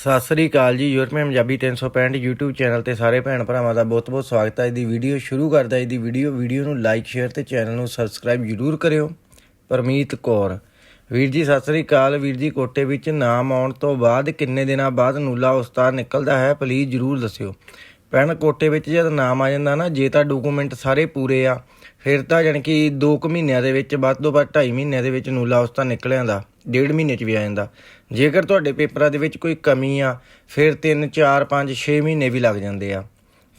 ਸਤਿ ਸ੍ਰੀ ਅਕਾਲ ਜੀ ਯੂਰਪੀਅਨ ਪੰਜਾਬੀ 365 YouTube ਚੈਨਲ ਤੇ ਸਾਰੇ ਭੈਣ ਭਰਾਵਾਂ ਦਾ ਬਹੁਤ-ਬਹੁਤ ਸਵਾਗਤ ਹੈ। ਇਹਦੀ ਵੀਡੀਓ ਸ਼ੁਰੂ ਕਰਦਾ ਇਹਦੀ ਵੀਡੀਓ ਵੀਡੀਓ ਨੂੰ ਲਾਈਕ ਸ਼ੇਅਰ ਤੇ ਚੈਨਲ ਨੂੰ ਸਬਸਕ੍ਰਾਈਬ ਜਰੂਰ ਕਰਿਓ। ਪਰਮੀਤ ਕੌਰ। ਵੀਰ ਜੀ, ਸਤਿ ਸ੍ਰੀ ਅਕਾਲ। ਵੀਰ ਜੀ, ਕੋਟੇ ਵਿੱਚ ਨਾਮ ਆਉਣ ਤੋਂ ਬਾਅਦ ਕਿੰਨੇ ਦਿਨਾਂ ਬਾਅਦ ਨੂਲਾ ਉਸਤਾਦ ਨਿਕਲਦਾ ਹੈ ਪਲੀਜ਼ ਜਰੂਰ ਦੱਸਿਓ। ਪੈਣ ਕੋਟੇ ਵਿੱਚ ਜਦ ਨਾਮ ਆ ਜਾਂਦਾ ਨਾ, ਜੇ ਤਾਂ ਡਾਕੂਮੈਂਟ ਸਾਰੇ ਪੂਰੇ ਆ, ਫਿਰ ਤਾਂ ਜਾਣੀ ਕਿ 2 ਕੁ ਮਹੀਨਿਆਂ ਦੇ ਵਿੱਚ, ਵੱਧ ਤੋਂ ਵੱਧ 2.5 ਮਹੀਨਿਆਂ ਦੇ ਵਿੱਚ ਨੂਲਾ ਉਸਤਾਦ ਨਿਕਲ ਜਾਂਦਾ ਡੇਢ ਮਹੀਨੇ ਚ ਵੀ ਆ ਜਾਂਦਾ। ਜੇਕਰ ਤੁਹਾਡੇ ਪੇਪਰਾਂ ਦੇ ਵਿੱਚ ਕੋਈ ਕਮੀ ਆ, ਫਿਰ 3 4 5 6 ਮਹੀਨੇ ਵੀ ਲੱਗ ਜਾਂਦੇ ਆ।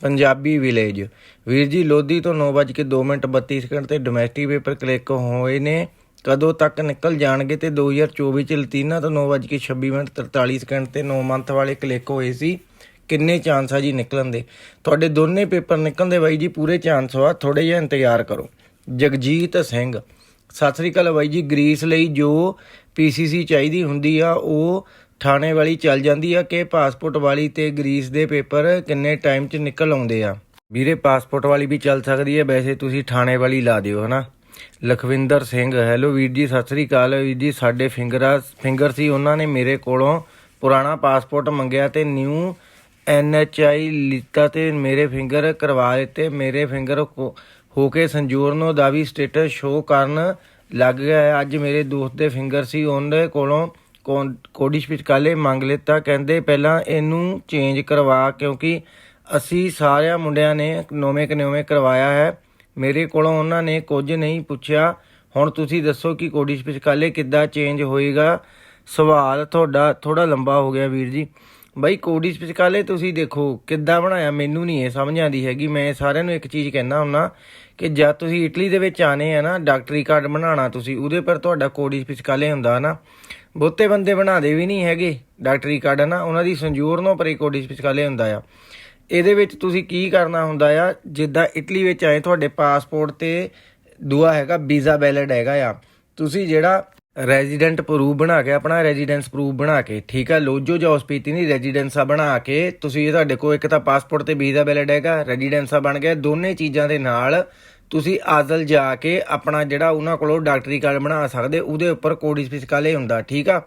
ਪੰਜਾਬੀ ਵਿਲੇਜ। ਵੀਰ ਜੀ, ਲੋਧੀ ਤੋਂ 9:02 ਮਿੰਟ 32 ਸਕਿੰਟ ਤੇ ਡੋਮੈਸਟਿਕ ਪੇਪਰ ਕਲਿੱਕ ਹੋਏ ਨੇ। ਕਦੋਂ ਤੱਕ ਨਿਕਲ ਜਾਣਗੇ ਤੇ 2024 ਚ ਲਤੀਨਾ ਤੋਂ 9:26 ਮਿੰਟ 43 ਸਕਿੰਟ ਤੇ 9 ਮੰਥ ਵਾਲੇ ਕਲਿੱਕ ਹੋਏ ਸੀ। ਕਿੰਨੇ ਚਾਂਸ ਆ ਜੀ ਨਿਕਲਣ ਦੇ? ਤੁਹਾਡੇ ਦੋਨੇ ਪੇਪਰ ਨਿਕਲਣ ਦੇ ਬਾਈ ਜੀ, ਪੂਰੇ ਚਾਂਸ ਆ। ਥੋੜੇ ਜਿਹਾ ਇੰਤਜ਼ਾਰ ਕਰੋ। ਜਗਜੀਤ ਸਿੰਘ। ਸਤਿ ਸ੍ਰੀ ਅਕਾਲ ਬਾਈ ਜੀ, ਗ੍ਰੀਸ ਲਈ ਜੋ ਪੀਸੀਸੀ ਚਾਹੀਦੀ ਹੁੰਦੀ ਆ, ਉਹ ਥਾਣੇ ਵਾਲੀ ਚੱਲ ਜਾਂਦੀ ਆ ਕਿ ਪਾਸਪੋਰਟ ਵਾਲੀ ਤੇ ਗ੍ਰੀਸ ਦੇ ਪੇਪਰ ਕਿੰਨੇ ਟਾਈਮ 'ਚ ਨਿਕਲ ਆਉਂਦੇ ਆ। ਵੀਰੇ, ਪਾਸਪੋਰਟ ਵਾਲੀ ਵੀ ਚੱਲ ਸਕਦੀ ਹੈ ਵੈਸੇ ਤੁਸੀਂ ਥਾਣੇ ਵਾਲੀ ਲਾ ਦਿਓ, ਹਨਾ? ਲਖਵਿੰਦਰ ਸਿੰਘ, ਹੈਲੋ ਵੀਰ ਜੀ, ਸਤਿ ਸ੍ਰੀ ਅਕਾਲ ਵੀਰ ਜੀ, ਸਾਡੇ ਫਿੰਗਰ ਫਿੰਗਰ ਸੀ, ਉਹਨਾਂ ਨੇ ਮੇਰੇ ਕੋਲੋਂ ਪੁਰਾਣਾ ਪਾਸਪੋਰਟ ਮੰਗਿਆ ਤੇ ਨਿਊ ਐਨਐਚਆਈ ਲਿੱਤਾ ਤੇ ਮੇਰੇ ਫਿੰਗਰ ਕਰਵਾ ਦਿੱਤੇ, ਮੇਰੇ ਫਿੰਗਰ ਹੋ ਕੇ ਸੰਜੂਰਨੋ ਦਾ ਵੀ ਸਟੇਟਸ ਸ਼ੋ ਕਰਨ ਲੱਗ ਗਿਆ ਹੈ। ਅੱਜ ਮੇਰੇ ਦੋਸਤ ਦੇ ਫਿੰਗਰ ਸੀ, ਉਹਦੇ ਕੋਲੋਂ ਕੌਨ- ਕੋਡਿਸ਼ ਵਿਚਕਾਲੇ ਮੰਗ ਲਿੱਤਾ। ਕਹਿੰਦੇ ਪਹਿਲਾਂ ਇਹਨੂੰ ਚੇਂਜ ਕਰਵਾ, ਕਿਉਂਕਿ ਅਸੀਂ ਸਾਰਿਆਂ ਮੁੰਡਿਆਂ ਨੇ ਨੋਵੇਂ ਕਨੋਵੇਂ ਕਰਵਾਇਆ ਹੈ। ਮੇਰੇ ਕੋਲੋਂ ਉਹਨਾਂ ਨੇ ਕੁਝ ਨਹੀਂ ਪੁੱਛਿਆ। ਹੁਣ ਤੁਸੀਂ ਦੱਸੋ ਕਿ ਕੋਡਿਸ਼ ਪਿਚਕਾਲੇ ਕਿੱਦਾਂ ਚੇਂਜ ਹੋਏਗਾ? ਸਵਾਲ ਤੁਹਾਡਾ ਥੋੜਾ ਲੰਬਾ ਹੋ ਗਿਆ ਵੀਰ ਜੀ। ਬਾਈ ਕੋਡਿਸ਼ ਪਿਚਕਾਲੇ ਤੁਸੀਂ ਦੇਖੋ, ਕਿੱਦਾਂ ਬਣਾਇਆ? ਮੈਨੂੰ ਨਹੀਂ ਇਹ ਸਮਝ ਆਉਂਦੀ ਹੈਗੀ। ਮੈਂ ਸਾਰਿਆਂ ਨੂੰ ਇੱਕ ਚੀਜ਼ ਕਹਿਣਾ ਹੁੰਨਾ ਕਿ ਜਦ ਤੁਸੀਂ ਇਟਲੀ ਦੇ ਵਿੱਚ ਆਨੇ ਆ ਨਾ, ਡਾਕਟਰੀ ਕਾਰਡ ਬਣਾਉਣਾ ਤੁਸੀਂ, ਉਹਦੇ ਪਰ ਤੁਹਾਡਾ ਕੋਡਿਸ਼ ਵਿਚਕਾਲੇ ਹੁੰਦਾ ਨਾ। ਬਹੁਤੇ ਬੰਦੇ ਬਣਾਦੇ ਵੀ ਨਹੀਂ ਹੈਗੇ ਡਾਕਟਰੀ ਕਾਰਡ ਨਾ ਉਹਨਾਂ ਦੀ ਸੰਜੂਰਨੋਂ ਪਰੇ ਕੋਡਿਸ਼ ਵਿਚਕਾਲੇ ਹੁੰਦਾ ਆ। ਇਹਦੇ ਵਿੱਚ ਤੁਸੀਂ ਕੀ ਕਰਨਾ ਹੁੰਦਾ ਆ, ਜਿੱਦਾਂ ਇਟਲੀ ਵਿੱਚ ਆਏ, ਤੁਹਾਡੇ ਪਾਸਪੋਰਟ ਤੇ ਦੂਆ ਹੈਗਾ ਵੀਜ਼ਾ ਵੈਲਿਡ ਹੈਗਾ ਆ। ਤੁਸੀਂ ਜਿਹੜਾ ਰੈਜ਼ੀਡੈਂਟ ਪ੍ਰੂਫ ਬਣਾ ਕੇ, ਆਪਣਾ ਰੈਜ਼ੀਡੈਂਸ ਪ੍ਰੂਫ ਬਣਾ ਕੇ, ਠੀਕ ਆ? ਲੋਜੋ ਜਾਂ ਹਸਪੀਟੀ ਨਹੀਂ, ਰੈਜ਼ੀਡੈਂਸਾ ਬਣਾ ਕੇ, ਤੁਸੀਂ ਤੁਹਾਡੇ ਕੋਲ ਇੱਕ ਤਾਂ ਪਾਸਪੋਰਟ ਤੇ ਵੀਜ਼ਾ ਵੈਲਿਡ ਹੈਗਾ, ਰੈਜ਼ੀਡੈਂਸਾ ਬਣ ਗਿਆ, ਦੋਨੇ ਚੀਜ਼ਾਂ ਦੇ ਨਾਲ ਤੁਸੀਂ ਆਦਲ ਜਾ ਕੇ ਆਪਣਾ ਜਿਹੜਾ ਉਹਨਾਂ ਕੋਲੋਂ ਡਾਕਟਰੀ ਕਾਰਡ ਬਣਾ ਸਕਦੇ, ਉਹਦੇ ਉੱਪਰ ਕੋਡਿਸ ਫਿਸਕਾਲੇ ਹੁੰਦਾ ਠੀਕ ਆ?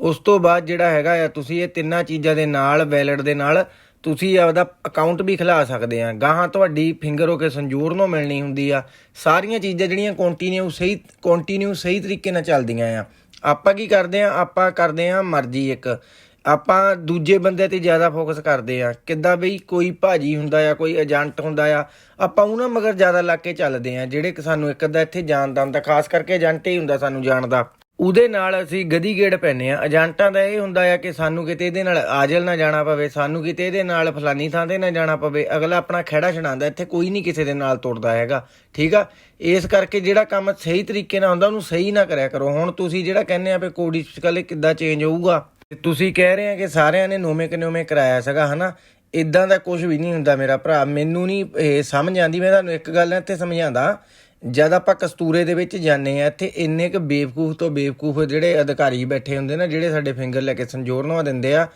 ਉਸ ਤੋਂ ਬਾਅਦ ਜਿਹੜਾ ਹੈਗਾ ਆ, ਤੁਸੀਂ ਇਹ ਤਿੰਨਾਂ ਚੀਜ਼ਾਂ ਦੇ ਨਾਲ ਵੈਲਿਡ ਦੇ ਨਾਲ ਤੁਸੀਂ ਆਪਦਾ ਅਕਾਊਂਟ ਵੀ ਖਿਲਾ ਸਕਦੇ ਆ। ਗਾਹਾਂ ਤੁਹਾਡੀ ਫਿੰਗਰ ਹੋ ਕੇ ਸੰਜੂਰ ਨੂੰ ਮਿਲਣੀ ਹੁੰਦੀ ਆ। ਸਾਰੀਆਂ ਚੀਜ਼ਾਂ ਜਿਹੜੀਆਂ ਕੰਟੀਨਿਊ ਸਹੀ ਕੰਟੀਨਿਊ ਸਹੀ ਤਰੀਕੇ ਨਾਲ ਚੱਲਦੀਆਂ ਆ। ਆਪਾਂ ਕੀ ਕਰਦੇ ਆ? ਆਪਾਂ ਕਰਦੇ ਆ ਮਰਜ਼ੀ ਇੱਕ। ਆਪਾਂ ਦੂਜੇ ਬੰਦੇ ਤੇ ਜ਼ਿਆਦਾ ਫੋਕਸ ਕਰਦੇ ਆ। ਕਿੱਦਾਂ ਬਈ ਕੋਈ ਭਾਜੀ ਹੁੰਦਾ ਆ, ਕੋਈ ਏਜੰਟ ਹੁੰਦਾ ਆ, ਆਪਾਂ ਉਹਨਾਂ ਮਗਰ ਜ਼ਿਆਦਾ ਲੱਗ ਕੇ ਚੱਲਦੇ ਆ, ਜਿਹੜੇ ਕਿ ਸਾਨੂੰ ਇੱਕ ਅੱਧਾ ਇੱਥੇ ਜਾਣਦਾ ਹੁੰਦਾ ਖਾਸ ਕਰਕੇ ਏਜੰਟ ਹੀ ਹੁੰਦਾ ਸਾਨੂੰ ਜਾਣਦਾ ਉਹਦੇ ਨਾਲ ਅਸੀਂ ਗਦੀ ਗੇੜ ਪੈਨੇ ਆ ਏਜੰਟਾਂ ਦਾ ਇਹ ਹੁੰਦਾ ਆ ਕਿ ਸਾਨੂੰ ਕਿਤੇ ਇਹਦੇ ਨਾਲ ਆਜਲ ਨਾ ਜਾਣਾ ਪਵੇ, ਸਾਨੂੰ ਕਿਤੇ ਇਹਦੇ ਨਾਲ ਫਲਾਨੀ ਥਾਂ ਤੇ ਨਾ ਜਾਣਾ ਪਵੇ। ਅਗਲਾ ਆਪਣਾ ਖਹਿੜਾ ਛਡਾਉਂਦਾ, ਇੱਥੇ ਕੋਈ ਨਹੀਂ ਕਿਸੇ ਦੇ ਨਾਲ ਤੁਰਦਾ ਹੈਗਾ। ਠੀਕ ਆ? ਇਸ ਕਰਕੇ ਜਿਹੜਾ ਕੰਮ ਸਹੀ ਤਰੀਕੇ ਨਾਲ ਹੁੰਦਾ, ਉਹਨੂੰ ਸਹੀ ਨਾ ਕਰਿਆ ਕਰੋ। ਹੁਣ ਤੁਸੀਂ ਜਿਹੜਾ ਕਹਿੰਦੇ ਆ ਵੀ ਕੋਡੀ ਸਕਾਲੇ ਕਿੱਦਾਂ ਚੇਂਜ ਹੋਊਗਾ ਤੁਸੀਂ ਕਹਿ ਰਹੇ ਆ ਕਿ ਸਾਰਿਆਂ ਨੇ ਨੋਵੇਂ ਕਨੋਵੇਂ ਕਰਾਇਆ ਸੀਗਾ, ਹਨਾ? ਇਦਾਂ ਦਾ ਕੁਝ ਵੀ ਨਹੀਂ ਹੁੰਦਾ ਮੇਰਾ ਭਰਾ। ਮੈਨੂੰ ਨਹੀਂ ਇਹ ਸਮਝ ਆਂਦੀ ਮੈਂ ਤੁਹਾਨੂੰ ਇੱਕ ਗੱਲ ਇੱਥੇ ਸਮਝਾਉਂਦਾ। ਜਦ ਆਪਾਂ ਕਸਤੂਰੇ ਦੇ ਵਿੱਚ ਜਾਂਦੇ ਆ ਇੱਥੇ ਇੰਨੇ ਕ ਬੇਵਕੂਫ ਤੋਂ ਬੇਵਕੂਫ ਜਿਹੜੇ ਅਧਿਕਾਰੀ ਬੈਠੇ ਹੁੰਦੇ ਨਾ, ਜਿਹੜੇ ਸਾਡੇ ਫਿੰਗਰ ਲੈ ਕੇ ਸੰਜੋਰਨਵਾ ਦਿੰਦੇ ਆ,